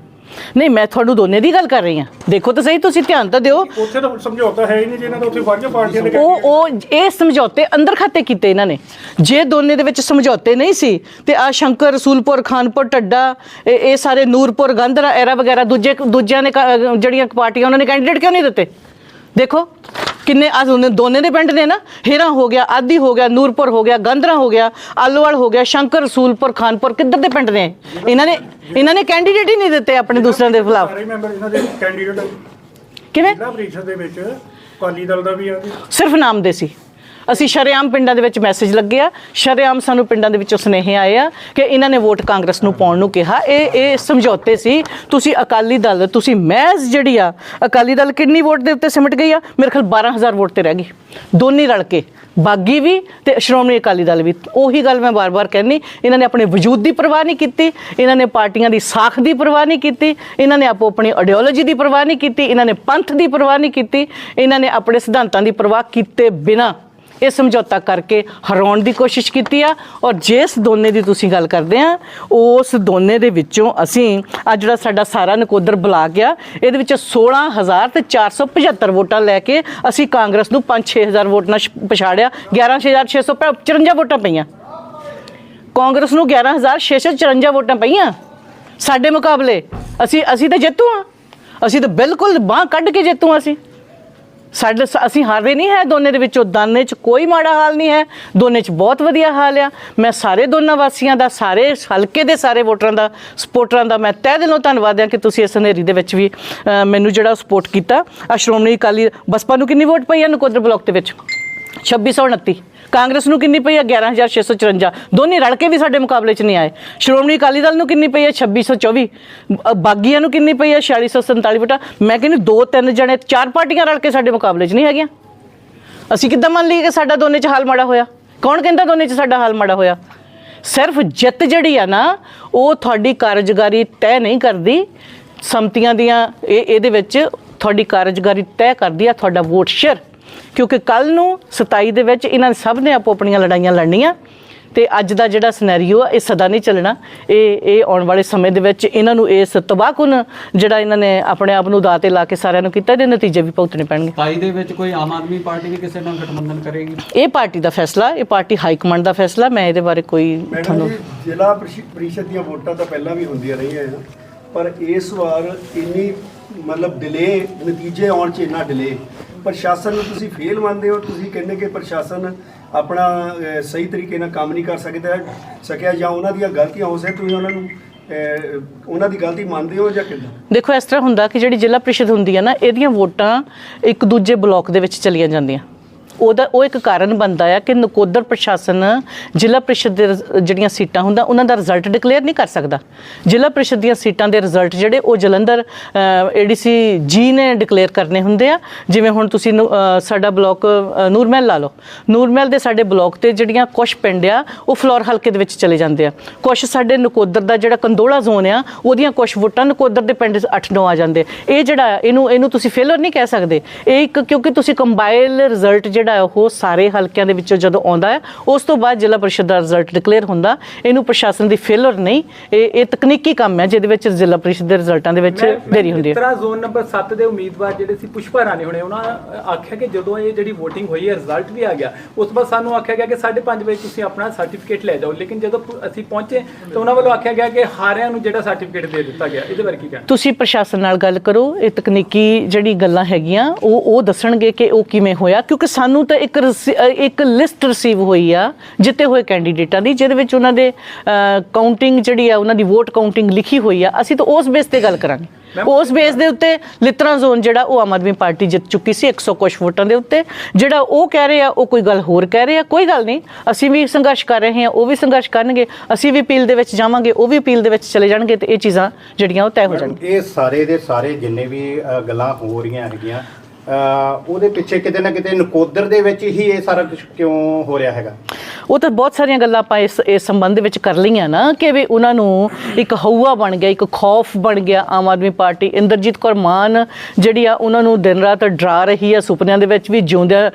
ਨਹੀਂ ਮੈਂ ਤੁਹਾਨੂੰ ਦੋਨੇ ਦੀ ਗੱਲ ਕਰ ਰਹੀ ਹਾਂ। ਦੇਖੋ ਤਾਂ ਸਹੀ ਤੁਸੀਂ ਧਿਆਨ ਤਾਂ ਦਿਓ। ਉੱਥੇ ਤਾਂ ਸਮਝੌਤਾ ਹੈ ਹੀ ਨਹੀਂ ਜਿਹਨਾਂ ਦਾ ਉੱਥੇ ਵਾਰੀਆਂ ਪਾਰਟੀਆਂ ਨੇ ਉਹ ਉਹ ਇਹ ਸਮਝੌਤੇ ਅੰਦਰ ਖਾਤੇ ਕੀਤੇ ਇਹਨਾਂ ਨੇ। ਜੇ ਦੋਨੇ ਦੇ ਵਿੱਚ ਸਮਝੌਤੇ ਨਹੀਂ ਸੀ ਤੇ ਆ ਸ਼ੰਕਰ ਰਸੂਲਪੁਰ ਖਾਨਪੁਰ ਟੱਡਾ ਇਹ ਸਾਰੇ ਨੂਰਪੁਰ ਗੰਧਰਾ ਐਰਾ ਵਗੈਰਾ ਦੂਜੇ ਦੂਜਿਆਂ ਨੇ ਜਿਹੜੀਆਂ ਪਾਰਟੀਆਂ ਉਹਨਾਂ ਨੇ ਕੈਂਡੀਡੇਟ ਕਿਉਂ ਨਹੀਂ ਦਿੱਤੇ? ਦੇਖੋ ਕਿੰਨੇ ਆ ਦੋਨੇ ਦੋਨੇ ਦੇ ਪਿੰਡ ਨੇ ਨਾ? ਹੀਰਾ ਹੋ ਗਿਆ ਆਦੀ ਹੋ ਗਿਆ ਨੂਰਪੁਰ ਹੋ ਗਿਆ ਗੰਧਰਾ ਹੋ ਗਿਆ ਆਲੋਵਾਲ ਹੋ ਗਿਆ ਸ਼ੰਕਰ ਰਸੂਲਪੁਰ ਖਾਨਪੁਰ ਕਿੱਧਰ ਦੇ ਪਿੰਡ ਨੇ? ਇਹਨਾਂ ਨੇ ਇਹਨਾਂ ਨੇ ਕੈਂਡੀਡੇਟ ਹੀ ਨਹੀਂ ਦਿੱਤੇ ਆਪਣੇ ਦੂਸਰਿਆਂ ਦੇ ਖਿਲਾਫ। ਸਾਰੇ ਮੈਂਬਰ ਇਹਨਾਂ ਦੇ ਕੈਂਡੀਡੇਟ ਕਿਵੇਂ? ਜ਼ਿਲ੍ਹਾ ਪ੍ਰੀਸ਼ਦ ਦੇ ਵਿੱਚ ਅਕਾਲੀ ਦਲ ਦਾ ਵੀ ਆ ਜੀ ਸਿਰਫ ਨਾਮ ਦੇ ਸੀ। ਅਸੀਂ ਸ਼ਰੇਆਮ ਪਿੰਡਾਂ ਦੇ ਵਿੱਚ ਮੈਸੇਜ ਲੱਗੇ ਆ। ਸ਼ਰੇਆਮ ਸਾਨੂੰ ਪਿੰਡਾਂ ਦੇ ਵਿੱਚੋਂ ਸੁਨੇਹੇ ਆਏ ਆ ਕਿ ਇਹਨਾਂ ਨੇ ਵੋਟ ਕਾਂਗਰਸ ਨੂੰ ਪਾਉਣ ਨੂੰ ਕਿਹਾ। ਇਹ ਇਹ ਸਮਝੌਤੇ ਸੀ। ਤੁਸੀਂ ਅਕਾਲੀ ਦਲ, ਤੁਸੀਂ ਮਹਿਜ਼ ਜਿਹੜੀ ਆ, ਅਕਾਲੀ ਦਲ ਕਿੰਨੀ ਵੋਟ ਦੇ ਉੱਤੇ ਸਿਮਟ ਗਈ ਆ? ਮੇਰੇ ਖਿਆਲ 12000 ਵੋਟ ਤੇ ਰਹਿ ਗਈ। ਦੋਨੇ ਰਲ ਕੇ, ਬਾਗੀ ਵੀ ਤੇ ਸ਼੍ਰੋਮਣੀ ਅਕਾਲੀ ਦਲ ਵੀ। ਉਹੀ ਗੱਲ ਮੈਂ ਬਾਰ-ਬਾਰ ਕਹਿੰਨੀ ਇਹਨਾਂ ਨੇ ਆਪਣੇ ਵਜੂਦ ਦੀ ਪਰਵਾਹ ਨਹੀਂ ਕੀਤੀ, ਇਹਨਾਂ ਨੇ ਪਾਰਟੀਆਂ ਦੀ ਸਾਖ ਦੀ ਪਰਵਾਹ ਨਹੀਂ ਕੀਤੀ, ਇਹਨਾਂ ਨੇ ਆਪੋ ਆਪਣੀ ਆਈਡੀਓਲੋਜੀ ਦੀ ਪਰਵਾਹ ਨਹੀਂ ਕੀਤੀ, ਇਹਨਾਂ ਨੇ ਪੰਥ ਦੀ ਪਰਵਾਹ ਨਹੀਂ ਕੀਤੀ, ਇਹਨਾਂ ਨੇ ਆਪਣੇ ਸਿਧਾਂਤਾਂ ਦੀ ਪਰਵਾਹ ਕੀਤੇ ਬਿਨਾ। ਇਹ ਸਮਝੌਤਾ ਕਰਕੇ ਹਰਾਉਣ ਦੀ ਕੋਸ਼ਿਸ਼ ਕੀਤੀ ਆ। ਔਰ ਜਿਸ ਦੋਨੇ ਦੀ ਤੁਸੀਂ ਗੱਲ ਕਰਦੇ ਆ, ਉਸ ਦੋਨੇ ਦੇ ਵਿੱਚੋਂ ਅਸੀਂ ਆ ਜਿਹੜਾ ਸਾਡਾ ਸਾਰਾ ਨਕੋਦਰ ਬਲਾਕ ਆ ਇਹਦੇ ਵਿੱਚ 16000 ਤੇ 475 ਵੋਟਾਂ ਲੈ ਕੇ ਅਸੀਂ ਕਾਂਗਰਸ ਨੂੰ 5-6000 ਵੋਟ ਨਾਲ ਸ਼- ਪਛਾੜਿਆ 11654 ਵੋਟਾਂ ਪਈਆਂ। ਕਾਂਗਰਸ ਨੂੰ 11654 ਵੋਟਾਂ ਪਈਆਂ। ਸਾਡੇ ਮੁਕਾਬਲੇ ਅਸੀਂ ਅਸੀਂ ਤਾਂ ਜੇਤੂ ਆ। ਅਸੀਂ ਤਾਂ ਬਿਲਕੁਲ ਬਾਹ ਕੱਢ ਕੇ ਜੇਤੂ ਆ ਅਸੀਂ। ਸਾਡੇ ਸ- ਅਸੀਂ ਹਾਰੇ ਨਹੀਂ ਹੈ ਦੋਨੇ ਦੇ ਵਿੱਚੋਂ। ਦਾਨੇ 'ਚ ਕੋਈ ਮਾੜਾ ਹਾਲ ਨਹੀਂ ਹੈ। ਦੋਨੇ 'ਚ ਬਹੁਤ ਵਧੀਆ ਹਾਲ ਆ। ਮੈਂ ਸਾਰੇ ਦੋਨਾਂ ਵਾਸੀਆਂ ਦਾ, ਸਾਰੇ ਹਲਕੇ ਦੇ ਸਾਰੇ ਵੋਟਰਾਂ ਦਾ ਸਪੋਰਟਰਾਂ ਦਾ ਮੈਂ ਤਹਿ ਦਿਲੋਂ ਧੰਨਵਾਦ ਹਾਂ ਕਿ ਤੁਸੀਂ ਇਸ ਹਨੇਰੀ ਦੇ ਵਿੱਚ ਵੀ ਮੈਨੂੰ ਜਿਹੜਾ ਸਪੋਰਟ ਕੀਤਾ। ਆ ਸ਼੍ਰੋਮਣੀ ਅਕਾਲੀ ਬਸਪਾ ਨੂੰ ਕਿੰਨੀ ਵੋਟ ਪਈ ਹੈ ਨਕੋਦਰ ਬਲਾਕ ਦੇ ਵਿੱਚ? 2629 ਕਾਂਗਰਸ ਨੂੰ ਕਿੰਨੀ ਪਈ ਹੈ? 11654 ਦੋਨੇ ਰਲ ਕੇ ਵੀ ਸਾਡੇ ਮੁਕਾਬਲੇ 'ਚ ਨਹੀਂ ਆਏ। ਸ਼੍ਰੋਮਣੀ ਅਕਾਲੀ ਦਲ ਨੂੰ ਕਿੰਨੀ ਪਈ ਹੈ? 2624 ਅ, ਬਾਗੀਆਂ ਨੂੰ ਕਿੰਨੀ ਪਈ ਹੈ? 4647 ਵੋਟਾਂ। ਮੈਂ ਕਹਿੰਦੀ ਦੋ ਤਿੰਨ ਜਣੇ ਚਾਰ ਪਾਰਟੀਆਂ ਰਲ ਕੇ ਸਾਡੇ ਮੁਕਾਬਲੇ 'ਚ ਨਹੀਂ ਹੈਗੀਆਂ। ਅਸੀਂ ਕਿੱਦਾਂ ਮੰਨ ਲਈਏ ਕਿ ਸਾਡਾ ਦੋਨੇ 'ਚ ਹਾਲ ਮਾੜਾ ਹੋਇਆ? ਕੌਣ ਕਹਿੰਦਾ ਦੋਨੇ 'ਚ ਸਾਡਾ ਹਾਲ ਮਾੜਾ ਹੋਇਆ? ਸਿਰਫ ਜਿੱਤ ਜਿਹੜੀ ਆ ਨਾ ਉਹ ਤੁਹਾਡੀ ਕਾਰਜਕਾਰੀ ਤੈਅ ਨਹੀਂ ਕਰਦੀ। ਸੰਮਤੀਆਂ ਦੀਆਂ ਇਹ ਇਹਦੇ ਵਿੱਚ ਤੁਹਾਡੀ ਕਾਰਜਕਾਰੀ ਤੈਅ ਕਰਦੀ ਆ ਤੁਹਾਡਾ ਵੋਟ ਸ਼ੇਅਰ। ਕਿਉਂਕਿ ਕੱਲ ਨੂੰ 27 ਦੇ ਵਿੱਚ ਇਹਨਾਂ ਸਭ ਨੇ ਆਪੋ ਆਪਣੀਆਂ ਲੜਾਈਆਂ ਲੜਨੀਆਂ ਤੇ ਅੱਜ ਦਾ ਜਿਹੜਾ ਸਿਨੈਰੀਓ ਆ ਇਹ ਸਦਾ ਨਹੀਂ ਚੱਲਣਾ। ਇਹ ਇਹ ਆਉਣ ਵਾਲੇ ਸਮੇਂ ਦੇ ਵਿੱਚ ਇਹਨਾਂ ਨੂੰ ਇਸ ਤਬਾਹਕੁਨ ਜਿਹੜਾ ਇਹਨਾਂ ਨੇ ਆਪਣੇ ਆਪ ਨੂੰ ਦਾਅ ਤੇ ਲਾ ਕੇ ਸਾਰਿਆਂ ਨੂੰ ਕੀਤਾ ਇਹਦੇ ਨਤੀਜੇ ਵੀ ਭੁਗਤਣੇ ਪੈਣਗੇ। 27 ਦੇ ਵਿੱਚ ਕੋਈ ਆਮ ਆਦਮੀ ਪਾਰਟੀ ਵੀ ਕਿਸੇ ਨਾਲ ਗਠਬੰਧਨ ਕਰੇਗੀ? ਇਹ ਪਾਰਟੀ ਦਾ ਫੈਸਲਾ ਇਹ ਪਾਰਟੀ ਹਾਈ ਕਮਾਂਡ ਦਾ ਫੈਸਲਾ ਮੈਂ ਇਹਦੇ ਬਾਰੇ ਕੋਈ ਤੁਹਾਨੂੰ ਜ਼ਿਲ੍ਹਾ ਪਰਿਸ਼- ਪਰਿਸ਼ਦ ਦੀਆਂ ਵੋਟਾਂ ਤਾਂ ਪਹਿਲਾਂ ਵੀ ਹੁੰਦੀਆਂ ਰਹੀਆਂ ਆ ਪਰ ਇਸ ਵਾਰ ਇੰਨੀ ਮਤਲਬ ਡਿਲੇ ਨਤੀਜੇ ਆਉਣ 'ਚ ਇੰਨਾ ਡਿਲੇ ਪ੍ਰਸ਼ਾਸਨ ਨੂੰ ਤੁਸੀਂ ਫੇਲ ਮੰਨਦੇ ਹੋ ਤੁਸੀਂ ਕਹਿੰਦੇ ਕਿ ਪ੍ਰਸ਼ਾਸਨ ਆਪਣਾ ਅਹ, ਸਹੀ ਤਰੀਕੇ ਨਾਲ ਕੰਮ ਨਹੀਂ ਕਰ ਸਕਦਾ ਸਕਿਆ ਜਾਂ ਉਹਨਾਂ ਦੀਆਂ ਗਲਤੀਆਂ ਹੋ ਸਕਦੀਆਂ ਤੁਸੀਂ ਉਹਨਾਂ ਨੂੰ ਅਹ, ਉਹਨਾਂ ਦੀ ਗਲਤੀ ਮੰਨਦੇ ਹੋ ਜਾਂ ਕਿੱਦਾਂ? ਦੇਖੋ ਇਸ ਤਰ੍ਹਾਂ ਹੁੰਦਾ ਕਿ ਜਿਹੜੀ ਜ਼ਿਲ੍ਹਾ ਪ੍ਰੀਸ਼ਦ ਹੁੰਦੀ ਹੈ ਨਾ ਇਹਦੀਆਂ ਵੋਟਾਂ ਇੱਕ ਦੂਜੇ ਬਲਾਕ ਦੇ ਵਿੱਚ ਚਲੀਆਂ ਜਾਂਦੀਆਂ। ਉਹਦਾ ਉਹ ਇੱਕ ਕਾਰਨ ਬਣਦਾ ਆ ਕਿ ਨਕੋਦਰ ਪ੍ਰਸ਼ਾਸਨ ਜ਼ਿਲ੍ਹਾ ਪ੍ਰੀਸ਼ਦ ਦੇ ਰਿਜ਼- ਜਿਹੜੀਆਂ ਸੀਟਾਂ ਹੁੰਦਾ ਉਹਨਾਂ ਦਾ ਰਿਜ਼ਲਟ ਡਿਕਲੇਅਰ ਨਹੀਂ ਕਰ ਸਕਦਾ। ਜ਼ਿਲ੍ਹਾ ਪ੍ਰੀਸ਼ਦ ਦੀਆਂ ਸੀਟਾਂ ਦੇ ਰਿਜ਼ਲਟ ਜਿਹੜੇ ਉਹ ਜਲੰਧਰ ਏਡੀਸੀ ਜੀ ਨੇ ਡਿਕਲੇਅਰ ਕਰਨੇ ਹੁੰਦੇ ਆ। ਜਿਵੇਂ ਹੁਣ ਤੁਸੀਂ ਨੂ ਅਹ, ਸਾਡਾ ਬਲਾਕ ਅਹ, ਨੂਰਮਹਿਲ ਲਾ ਲਓ। ਨੂਰਮਹਿਲ ਦੇ ਸਾਡੇ ਬਲਾਕ ਤੇ ਜਿਹੜੀਆਂ ਕੁਛ ਪਿੰਡ ਆ ਉਹ ਫਲੋਰ ਹਲਕੇ ਦੇ ਵਿੱਚ ਚਲੇ ਜਾਂਦੇ ਆ। ਕੁਛ ਸਾਡੇ ਨਕੋਦਰ ਦਾ ਜਿਹੜਾ ਕੰਦੋਲਾ ਜ਼ੋਨ ਆ ਉਹਦੀਆਂ ਕੁਛ ਵੋਟਾਂ ਨਕੋਦਰ ਦੇ ਪਿੰਡ 8-9 ਆ ਜਾਂਦੇ। ਇਹ ਜਿਹੜਾ ਆ, ਇਹਨੂੰ ਇਹਨੂੰ ਤੁਸੀਂ ਫੇਲਰ ਨਹੀਂ ਕਹਿ ਸਕਦੇ। ਇਹ ਇੱਕ ਕਿਉਂਕਿ ਤੁਸੀਂ ਕੰਬਾਈਲ ਰਿਜ਼ਲਟ ਜਿਹੜਾ ਹੈ ਉਹ ਸਾਰੇ ਹਲਕਿਆਂ ਦੇ ਵਿੱਚੋਂ ਜਦੋਂ ਆਉਂਦਾ ਹੈ ਉਸ ਤੋਂ ਬਾਅਦ ਜ਼ਿਲ੍ਹਾ ਪ੍ਰੀਸ਼ਦ ਦਾ ਰਿਜ਼ਲਟ ਡਿਕਲੇਅਰ ਹੁੰਦਾ। ਇਹਨੂੰ ਪ੍ਰਸ਼ਾਸਨ ਦੀ ਫੇਲਰ ਨਹੀਂ ਇਹ ਇਹ ਤਕਨੀਕੀ ਕੰਮ ਹੈ ਜਿਹਦੇ ਵਿੱਚ ਜ਼ਿਲ੍ਹਾ ਪ੍ਰੀਸ਼ਦ ਦੇ ਰਿਜ਼ਲਟਾਂ ਦੇ ਵਿੱਚ ਦੇਰੀ ਹੁੰਦੀ ਹੈ। ਤਰ੍ਹਾਂ ਜ਼ੋਨ ਨੰਬਰ 7 ਦੇ ਉਮੀਦਵਾਰ ਜਿਹੜੇ ਸੀ ਪੁਸ਼ਪਾ ਰਾਣੀ ਹੋਣੇ ਉਹਨਾਂ ਆਖਿਆ ਕਿ ਜਦੋਂ ਇਹ ਜਿਹੜੀ VOTING ਹੋਈ ਹੈ ਰਿਜ਼ਲਟ ਵੀ ਆ ਗਿਆ। ਉਸ ਤੋਂ ਬਾਅਦ ਸਾਨੂੰ ਆਖਿਆ ਗਿਆ ਕਿ 5:30 ਵਜੇ ਤੁਸੀਂ ਆਪਣਾ ਸਰਟੀਫਿਕੇਟ ਲੈ ਜਾਓ। ਲੇਕਿਨ ਜਦੋਂ ਅਸੀਂ ਪਹੁੰਚੇ ਤਾਂ ਉਹਨਾਂ ਵੱਲੋਂ ਆਖਿਆ ਗਿਆ ਕਿ ਹਾਰਿਆਂ ਨੂੰ ਜਿਹੜਾ ਸਰਟੀਫਿਕੇਟ ਦੇ ਦਿੱਤਾ ਗਿਆ। ਇਹਦੇ ਬਾਰੇ ਕੀ ਕਹਿਣਾ? ਤੁਸੀਂ ਪ੍ਰਸ਼ਾਸਨ ਨਾਲ ਗੱਲ ਕਰੋ ਇਹ ਤਕਨੀਕੀ ਜਿਹੜੀ ਗੱਲਾਂ ਹੈਗੀਆਂ ਉਹ ਉਹ ਦੱਸਣਗੇ ਕਿ ਉਹ ਕਿਵੇਂ ਹੋਇਆ ਕਿਉਂਕਿ ਸਾਨੂੰ ਤਾਂ ਇੱਕ ਇੱਕ ਲਿਸਟ ਰਿਸੀਵ ਹੋਈ ਆ ਜਿੱਤੇ ਹੋਏ ਕੈਂਡੀਡੇਟਾਂ ਦੀ ਜਿਹਦੇ ਵਿੱਚ ਉਹਨਾਂ ਦੇ ਕਾਊਂਟਿੰਗ ਜਿਹੜੀ ਆ ਉਹਨਾਂ ਦੀ ਵੋਟ ਕਾਊਂਟਿੰਗ ਲਿਖੀ ਹੋਈ ਆ। ਅਸੀਂ ਤਾਂ ਉਸ ਬੇਸ ਤੇ ਗੱਲ ਕਰਾਂਗੇ। ਉਸ ਬੇਸ ਦੇ ਉੱਤੇ ਲਿਤਰਾ ਜ਼ੋਨ ਜਿਹੜਾ ਉਹ ਆਮ ਆਦਮੀ ਪਾਰਟੀ ਜਿੱਤ ਚੁੱਕੀ ਸੀ 100 ਕੁਛ ਵੋਟਾਂ ਦੇ ਉੱਤੇ। ਜਿਹੜਾ ਉਹ ਕਹਿ ਰਹੇ ਆ ਉਹ ਕੋਈ ਗੱਲ ਹੋਰ ਕਹਿ ਰਹੇ ਆ ਕੋਈ ਗੱਲ ਨਹੀਂ। ਅਸੀਂ ਵੀ ਸੰਘਰਸ਼ ਕਰ ਰਹੇ ਹਾਂ ਉਹ ਵੀ ਸੰਘਰਸ਼ ਕਰਨਗੇ। ਅਸੀਂ ਵੀ ਅਪੀਲ ਦੇ ਵਿੱਚ ਜਾਵਾਂਗੇ ਉਹ ਵੀ ਅਪੀਲ ਦੇ ਵਿੱਚ ਚਲੇ ਜਾਣਗੇ ਤੇ ਇਹ ਚੀਜ਼ਾਂ ਜਿਹੜੀਆਂ ਉਹ ਤੈਅ ਹੋ ਜਾਣਗੀਆਂ। ਇਹ ਸਾਰੇ ਦੇ ਸਾਰੇ ਜਿੰਨੇ ਵੀ ਗੱਲਾਂ ਹੋ ਰਹੀਆਂ ਹੈਗੀਆਂ ਉਹਦੇ ਪਿੱਛੇ ਕਿਤੇ ਨਾ ਕਿਤੇ ਨਕੋਦਰ ਦੇ ਵਿੱਚ ਹੀ ਇਹ ਸਾਰਾ ਕੁਝ ਕਿਉਂ ਹੋ ਰਿਹਾ ਹੈਗਾ? ਉਹ ਤਾਂ ਬਹੁਤ ਸਾਰੀਆਂ ਗੱਲਾਂ ਆਪਾਂ ਇਸ ਇਸ ਸੰਬੰਧ ਵਿੱਚ ਕਰ ਲਈਆਂ ਨਾ ਕਿ ਵੀ ਉਹਨਾਂ ਨੂੰ ਇੱਕ ਹਊਆ ਬਣ ਗਿਆ ਇੱਕ ਖੌਫ ਬਣ ਗਿਆ ਆਮ ਆਦਮੀ ਪਾਰਟੀ। ਇੰਦਰਜੀਤ ਕੌਰ ਮਾਨ ਜਿਹੜੀ ਆ ਉਹਨਾਂ ਨੂੰ ਦਿਨ ਰਾਤ ਡਰਾ ਰਹੀ ਆ ਸੁਪਨਿਆਂ ਦੇ ਵਿੱਚ ਵੀ ਜਿਉਂਦਿਆਂ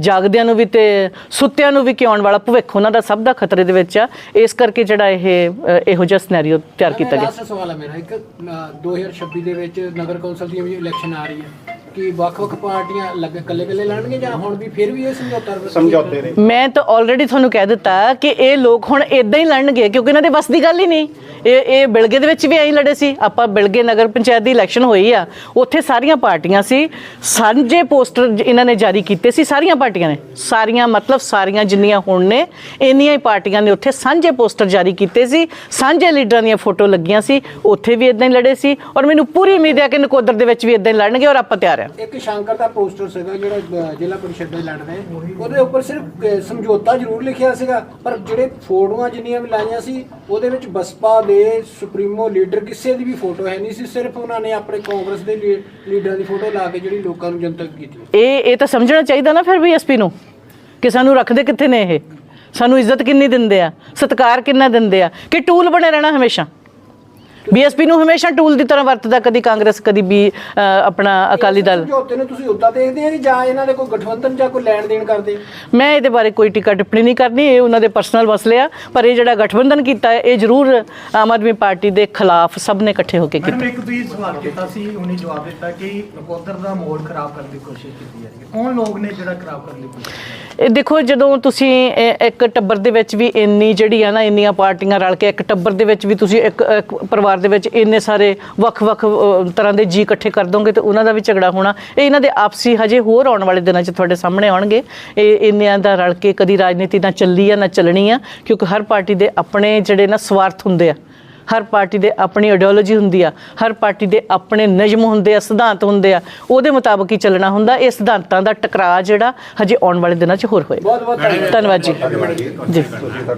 ਜਾਗਦਿਆਂ ਨੂੰ ਵੀ ਤੇ ਸੁੱਤਿਆਂ ਨੂੰ ਵੀ ਕਿ ਆਉਣ ਵਾਲਾ ਭਵਿੱਖ ਉਹਨਾਂ ਦਾ ਸਭ ਦਾ ਖਤਰੇ ਦੇ ਵਿੱਚ ਆ। ਇਸ ਕਰਕੇ ਜਿਹੜਾ ਇਹ ਇਹੋ ਜਿਹਾ ਸਿਨੈਰੀਓ ਤਿਆਰ ਕੀਤਾ ਗਿਆ। ਲਾਸਟ ਸਵਾਲ ਹੈ ਮੇਰਾ ਇੱਕ ਅ, 2026 ਦੇ ਵਿੱਚ ਨਗਰ ਕੌਂਸਲ ਦੀਆਂ ਵੀ ਇਲੈਕਸ਼ਨ ਆ ਰਹੀ ਹੈ ਕਿ ਵੱਖ-ਵੱਖ ਪਾਰਟੀਆਂ ਲੱਗ ਇਕੱਲੇ ਇਕੱਲੇ ਲੜਨਗੇ ਜਾਂ ਹੁਣ ਵੀ ਫਿਰ ਵੀ ਇਹ ਸਮਝੌਤਾ ਸਮਝੌਤੇ ਦੇ ਮੈਂ ਤਾਂ ਆਲਰੇਡੀ ਤੁਹਾਨੂੰ ਕਹਿ ਦਿੱਤਾ ਕਿ ਇਹ ਲੋਕ ਹੁਣ ਇਦਾਂ ਹੀ ਲੜਨਗੇ ਕਿਉਂਕਿ ਇਹਨਾਂ ਦੇ ਬਸ ਦੀ ਗੱਲ ਹੀ ਨਹੀਂ। ਇਹ ਇਹ ਬਿਲਗੇ ਦੇ ਵਿੱਚ ਵੀ ਐਂ ਲੜੇ ਸੀ। ਆਪਾਂ ਬਿਲਗੇ ਨਗਰ ਪੰਚਾਇਤ ਦੀ ਇਲੈਕਸ਼ਨ ਹੋਈ ਆ। ਉੱਥੇ ਸਾਰੀਆਂ ਪਾਰਟੀਆਂ ਸੀ। ਸਾਂਝੇ ਪੋਸਟਰ ਇਹਨਾਂ ਨੇ ਜਾਰੀ ਕੀਤੇ ਸੀ। ਸਾਰੀਆਂ ਪਾਰਟੀਆਂ ਨੇ। ਸਾਰੀਆਂ ਮਤਲਬ ਸਾਰੀਆਂ ਜਿੰਨੀਆਂ ਹੁਣ ਨੇ ਇੰਨੀਆਂ ਹੀ ਪਾਰਟੀਆਂ ਨੇ ਉੱਥੇ ਸਾਂਝੇ ਪੋਸਟਰ ਜਾਰੀ ਕੀਤੇ ਸੀ। ਸਾਂਝੇ ਲੀਡਰਾਂ ਦੀਆਂ ਫੋਟੋ ਲੱਗੀਆਂ ਸੀ। ਉੱਥੇ ਵੀ ਇਦਾਂ ਹੀ ਲੜੇ ਸੀ। ਔਰ ਮੈਨੂੰ ਪੂਰੀ ਉਮੀਦ ਹੈ ਕਿ ਨਕੋਦਰ ਦੇ ਵਿੱਚ ਵੀ ਇਦਾਂ ਹੀ ਲੜਨਗੇ ਔਰ ਆਪਾਂ ਤਿਆਰ ਆ ਇੱਕ ਸ਼ੰਕਰ ਦਾ ਪੋਸਟਰ ਸੀਗਾ ਜਿਹੜਾ ਜ਼ਿਲ੍ਹਾ ਪਰਿਸ਼ਦ ਦੇ ਲੜਦੇ। ਉਹਦੇ ਉੱਪਰ ਸਿਰਫ ਸਮਝੌਤਾ ਜ਼ਰੂਰ ਲਿਖਿਆ ਸੀਗਾ ਪਰ ਜਿਹੜੇ ਫੋਟੋਆਂ ਜਿੰਨੀਆਂ ਵੀ ਲਾਈਆਂ ਸੀ ਉਹਦੇ ਵਿੱਚ ਬਸਪਾ ਦੇ ਸੁਪਰੀਮੋ ਲੀਡਰ ਕਿਸੇ ਦੀ ਵੀ ਫੋਟੋ ਹੈ ਨਹੀਂ ਸੀ ਸਿਰਫ ਉਹਨਾਂ ਨੇ ਆਪਣੇ ਕਾਂਗਰਸ ਦੇ ਲੀਡਰਾਂ ਦੀ ਫੋਟੋ ਲਾ ਕੇ ਜਿਹੜੀ ਲੋਕਾਂ ਨੂੰ ਜਨਤਕ ਕੀਤੀ। ਇਹ ਇਹ ਤਾਂ ਸਮਝਣਾ ਚਾਹੀਦਾ ਨਾ ਫਿਰ ਵੀ ਐਸਪੀ ਨੂੰ ਕਿ ਸਾਨੂੰ ਰੱਖਦੇ ਕਿੱਥੇ ਨੇ ਇਹ? ਸਾਨੂੰ ਇੱਜ਼ਤ ਕਿੰਨੀ ਦਿੰਦੇ ਆ? ਸਤਿਕਾਰ ਕਿੰਨਾ ਦਿੰਦੇ ਆ? ਕਿ ਟੂਲ ਬਣੇ ਰਹਿਣਾ ਹਮੇਸ਼ਾ? ਬੀਐਸਪੀ ਨੂੰ ਹਮੇਸ਼ਾ ਟੂਲ ਦੀ ਤਰ੍ਹਾਂ ਵਰਤਦਾ ਕਦੀ ਕਾਂਗਰਸ ਕਦੀ ਵੀ ਆਪਣਾ ਅਕਾਲੀ ਦਲ। ਸਮਝੌਤੇ ਨੂੰ ਤੁਸੀਂ ਉਦਾਂ ਦੇਖਦੇ ਆ ਕਿ ਜਾਂ ਇਹਨਾਂ ਦੇ ਕੋਈ ਗਠਬੰਧਨ ਜਾਂ ਕੋਈ ਲੈਣ ਦੇਣ ਕਰਦੇ? ਮੈਂ ਇਹਦੇ ਬਾਰੇ ਕੋਈ ਟਿੱਕਾ ਟਿੱਪਣੀ ਨਹੀਂ ਕਰਨੀ ਇਹ ਉਹਨਾਂ ਦੇ ਪਰਸਨਲ ਮਸਲੇ ਆ ਪਰ ਇਹ ਜਿਹੜਾ ਗਠਬੰਧਨ ਕੀਤਾ ਹੈ ਇਹ ਜ਼ਰੂਰ ਆਮ ਆਦਮੀ ਪਾਰਟੀ ਦੇ ਖਿਲਾਫ ਸਭ ਨੇ ਇਕੱਠੇ ਹੋ ਕੇ ਕੀਤਾ। ਮੈਡਮ ਇੱਕ ਤੁਸੀਂ ਸਵਾਲ ਕੀਤਾ ਸੀ ਉਹਨੇ ਜਵਾਬ ਦਿੱਤਾ ਕਿ ਨਕੋਦਰ ਦਾ ਮਾਹੌਲ ਖਰਾਬ ਕਰਨ ਦੀ ਕੋਸ਼ਿਸ਼ ਕੀਤੀ ਜਾ ਰਹੀ ਹੈ। ਕੌਣ ਲੋਕ ਨੇ ਜਿਹੜਾ ਖਰਾਬ ਕਰਨ ਦੀ ਕੋਸ਼ਿਸ਼ ਕੀਤੀ ਇਹ ਦੇਖੋ ਜਦੋਂ ਤੁਸੀਂ ਇੱਕ ਟੱਬਰ ਦੇ ਵਿੱਚ ਵੀ ਇੰਨੀ ਜਿਹੜੀ ਆ ਨਾ ਇੰਨੀਆਂ ਪਾਰਟੀਆਂ ਰਲ ਕੇ ਇੱਕ ਟੱਬਰ ਦੇ ਵਿੱਚ ਵੀ ਤੁਸੀਂ ਇੱਕ ਇੱਕ ਪਰਿਵਾਰ ਦੇ ਵਿੱਚ ਇੰਨੇ ਸਾਰੇ ਵੱਖ-ਵੱਖ ਤਰ੍ਹਾਂ ਦੇ ਜੀ ਇਕੱਠੇ ਕਰ ਦੋਗੇ ਤੇ ਉਹਨਾਂ ਦਾ ਵੀ ਝਗੜਾ ਹੋਣਾ। ਇਹ ਇਹਨਾਂ ਦੇ ਆਪਸੀ ਹਜੇ ਹੋਰ ਆਉਣ ਵਾਲੇ ਦਿਨਾਂ 'ਚ ਤੁਹਾਡੇ ਸਾਹਮਣੇ ਆਉਣਗੇ। ਇਹ ਇੰਨਿਆਂ ਦਾ ਰਲ ਕੇ ਕਦੀ ਰਾਜਨੀਤੀ ਨਾ ਚੱਲੀ ਆ, ਨਾ ਚੱਲਣੀ ਆ, ਕਿਉਂਕਿ ਹਰ ਪਾਰਟੀ ਦੇ ਆਪਣੇ ਜਿਹੜੇ ਨਾ ਸਵਾਰਥ ਹੁੰਦੇ ਆ ਹਰ ਪਾਰਟੀ ਦੇ ਆਪਣੀ ਆਈਡੀਓਲੋਜੀ ਹੁੰਦੀ ਆ ਹਰ ਪਾਰਟੀ ਦੇ ਆਪਣੇ ਨਿਯਮ ਹੁੰਦੇ ਆ ਸਿਧਾਂਤ ਹੁੰਦੇ ਆ ਉਹਦੇ ਮੁਤਾਬਕ ਹੀ ਚੱਲਣਾ ਹੁੰਦਾ ਇਹ ਸਿਧਾਂਤਾਂ ਦਾ ਟਕਰਾਅ ਜਿਹੜਾ ਹਜੇ ਆਉਣ ਵਾਲੇ ਦਿਨਾਂ 'ਚ ਹੋਰ ਹੋਏਗਾ। ਬਹੁਤ ਬਹੁਤ ਧੰਨਵਾਦ ਜੀ। ਜੀ। ਛੋਟਾ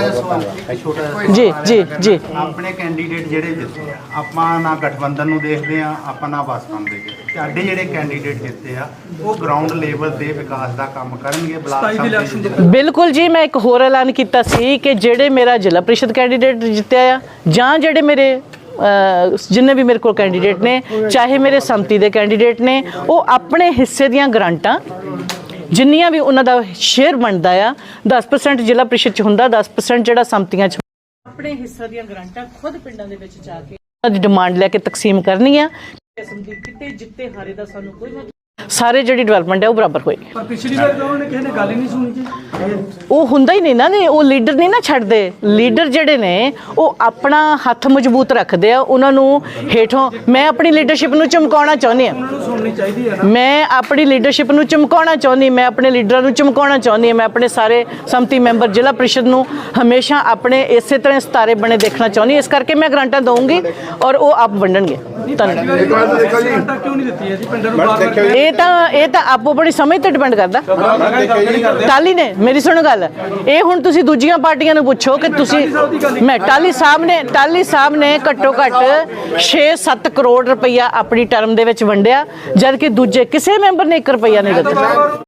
ਜਿਹਾ ਸਵਾਲ ਛੋਟਾ ਜਿਹਾ ਜੀ ਜੀ ਜੀ। ਆਪਣੇ ਕੈਂਡੀਡੇਟ ਜਿਹੜੇ ਜਿੱਤੇ ਆ ਆਪਾਂ ਨਾ ਗਠਬੰਧਨ ਨੂੰ ਦੇਖਦੇ ਆ ਆਪਾਂ ਨਾ ਬਸਪਾ ਨੂੰ ਦੇਖਦੇ ਸਾਡੇ ਜਿਹੜੇ ਕੈਂਡੀਡੇਟ ਜਿੱਤੇ ਆ ਉਹ ਗਰਾਊਂਡ ਲੈਵਲ ਤੇ ਵਿਕਾਸ ਦਾ ਕੰਮ ਕਰਨਗੇ ਬਲਾਕ ਸੰਮਤੀ ਬਿਲਕੁਲ ਜੀ ਮੈਂ ਇੱਕ ਹੋਰ ਐਲਾਨ ਕੀਤਾ ਸੀ ਕਿ ਜਿਹੜੇ ਮੇਰਾ ਜ਼ਿਲ੍ਹਾ ਪ੍ਰੀਸ਼ਦ ਕੈਂਡੀਡੇਟ ਜਿੱਤਿਆ ਆ ਜਾਂ ਜਿਹੜੇ ਮੇਰੇ ਜਿੰਨੇ ਵੀ ਮੇਰੇ ਕੋਲ ਕੈਂਡੀਡੇਟ ਨੇ ਚਾਹੇ ਮੇਰੇ ਸੰਮਤੀ ਦੇ ਕੈਂਡੀਡੇਟ ਨੇ ਉਹ ਆਪਣੇ ਹਿੱਸੇ ਦੀਆਂ ਗ੍ਰਾਂਟਾਂ ਜਿੰਨੀਆਂ ਵੀ ਉਹਨਾਂ ਦਾ ਸ਼ੇਅਰ ਬਣਦਾ ਆ 10% ਜ਼ਿਲ੍ਹਾ ਪ੍ਰੀਸ਼ਦ ਚ ਹੁੰਦਾ 10% ਜਿਹੜਾ ਸੰਮਤੀਆਂ ਚ ਆਪਣੇ ਹਿੱਸੇ ਦੀਆਂ ਗ੍ਰਾਂਟਾਂ ਖੁਦ ਪਿੰਡਾਂ ਦੇ ਵਿੱਚ ਜਾ ਕੇ ਉਹਨਾਂ ਦੀ ਡਿਮਾਂਡ ਲੈ ਕੇ ਤਕਸੀਮ ਕਰਨੀ ਆ ਕਿਸਮ ਦੀ ਕਿਤੇ ਜਿੱਤੇ ਹਾਰੇ ਦਾ ਸਾਨੂੰ ਕੋਈ ਮਤਲਬ ਸਾਰੇ ਜਿਹੜੀ ਡਿਵੈਲਪਮੈਂਟ ਹੈ ਉਹ ਬਰਾਬਰ ਹੋਏਗੀ। ਪਰ ਪਿਛਲੀ ਵਾਰ ਤਾਂ ਉਹਨਾਂ ਨੇ ਕਿਸੇ ਨੇ ਗੱਲ ਹੀ ਨਹੀਂ ਸੁਣੀ ਜੀ। ਉਹ ਹੁੰਦਾ ਹੀ ਨਹੀਂ ਨਾ ਨੇ ਉਹ ਲੀਡਰ ਨਹੀਂ ਨਾ ਛੱਡਦੇ। ਲੀਡਰ ਜਿਹੜੇ ਨੇ ਉਹ ਆਪਣਾ ਹੱਥ ਮਜ਼ਬੂਤ ਰੱਖਦੇ ਆ ਉਹਨਾਂ ਨੂੰ ਹੇਠੋਂ ਮੈਂ ਆਪਣੀ ਲੀਡਰਸ਼ਿਪ ਨੂੰ ਚਮਕਾਉਣਾ ਚਾਹੁੰਦੀ ਆ ਉਹਨਾਂ ਨੂੰ ਸੁਣਨੀ ਚਾਹੀਦੀ ਹੈ ਨਾ। ਮੈਂ ਆਪਣੀ ਲੀਡਰਸ਼ਿਪ ਨੂੰ ਚਮਕਾਉਣਾ ਚਾਹੁੰਦੀ ਮੈਂ ਆਪਣੇ ਲੀਡਰਾਂ ਨੂੰ ਚਮਕਾਉਣਾ ਚਾਹੁੰਦੀ ਹਾਂ ਮੈਂ ਆਪਣੇ ਸਾਰੇ ਸੰਮਤੀ ਮੈਂਬਰ ਜ਼ਿਲ੍ਹਾ ਪ੍ਰੀਸ਼ਦ ਨੂੰ ਹਮੇਸ਼ਾ ਆਪਣੇ ਇਸੇ ਤਰ੍ਹਾਂ ਸਿਤਾਰੇ ਬਣੇ ਦੇਖਣਾ ਚਾਹੁੰਦੀ ਇਸ ਕਰਕੇ ਮੈਂ ਗਰੰਟਾਂ ਦਊਂਗੀ ਔਰ ਉਹ ਆਪ ਵੰਡਣਗੇ। ਧੰਨਵਾਦ। ਇਹ ਤਾਂ ਇਹ ਤਾਂ ਆਪੋ ਆਪਣੀ ਸਮਝ ਤੇ ਡਿਪੈਂਡ ਕਰਦਾ। ਟਾਲੀ ਨੇ ਮੇਰੀ ਸੁਣੋ ਗੱਲ। ਇਹ ਹੁਣ ਤੁਸੀਂ ਦੂਜੀਆਂ ਪਾਰਟੀਆਂ ਨੂੰ ਪੁੱਛੋ ਕਿ ਤੁਸੀਂ ਮੈਂ ਟਾਲੀ ਸਾਹਿਬ ਨੇ ਟਾਲੀ ਸਾਹਿਬ ਨੇ ਘੱਟੋ ਘੱਟ 6-7 ਕਰੋੜ ਰੁਪਈਆ ਆਪਣੀ ਟਰਮ ਦੇ ਵਿੱਚ ਵੰਡਿਆ ਜਦ ਕਿ ਦੂਜੇ ਕਿਸੇ ਮੈਂਬਰ ਨੇ 1 ਰੁਪਈਆ ਨਹੀਂ ਦਿੱਤਾ।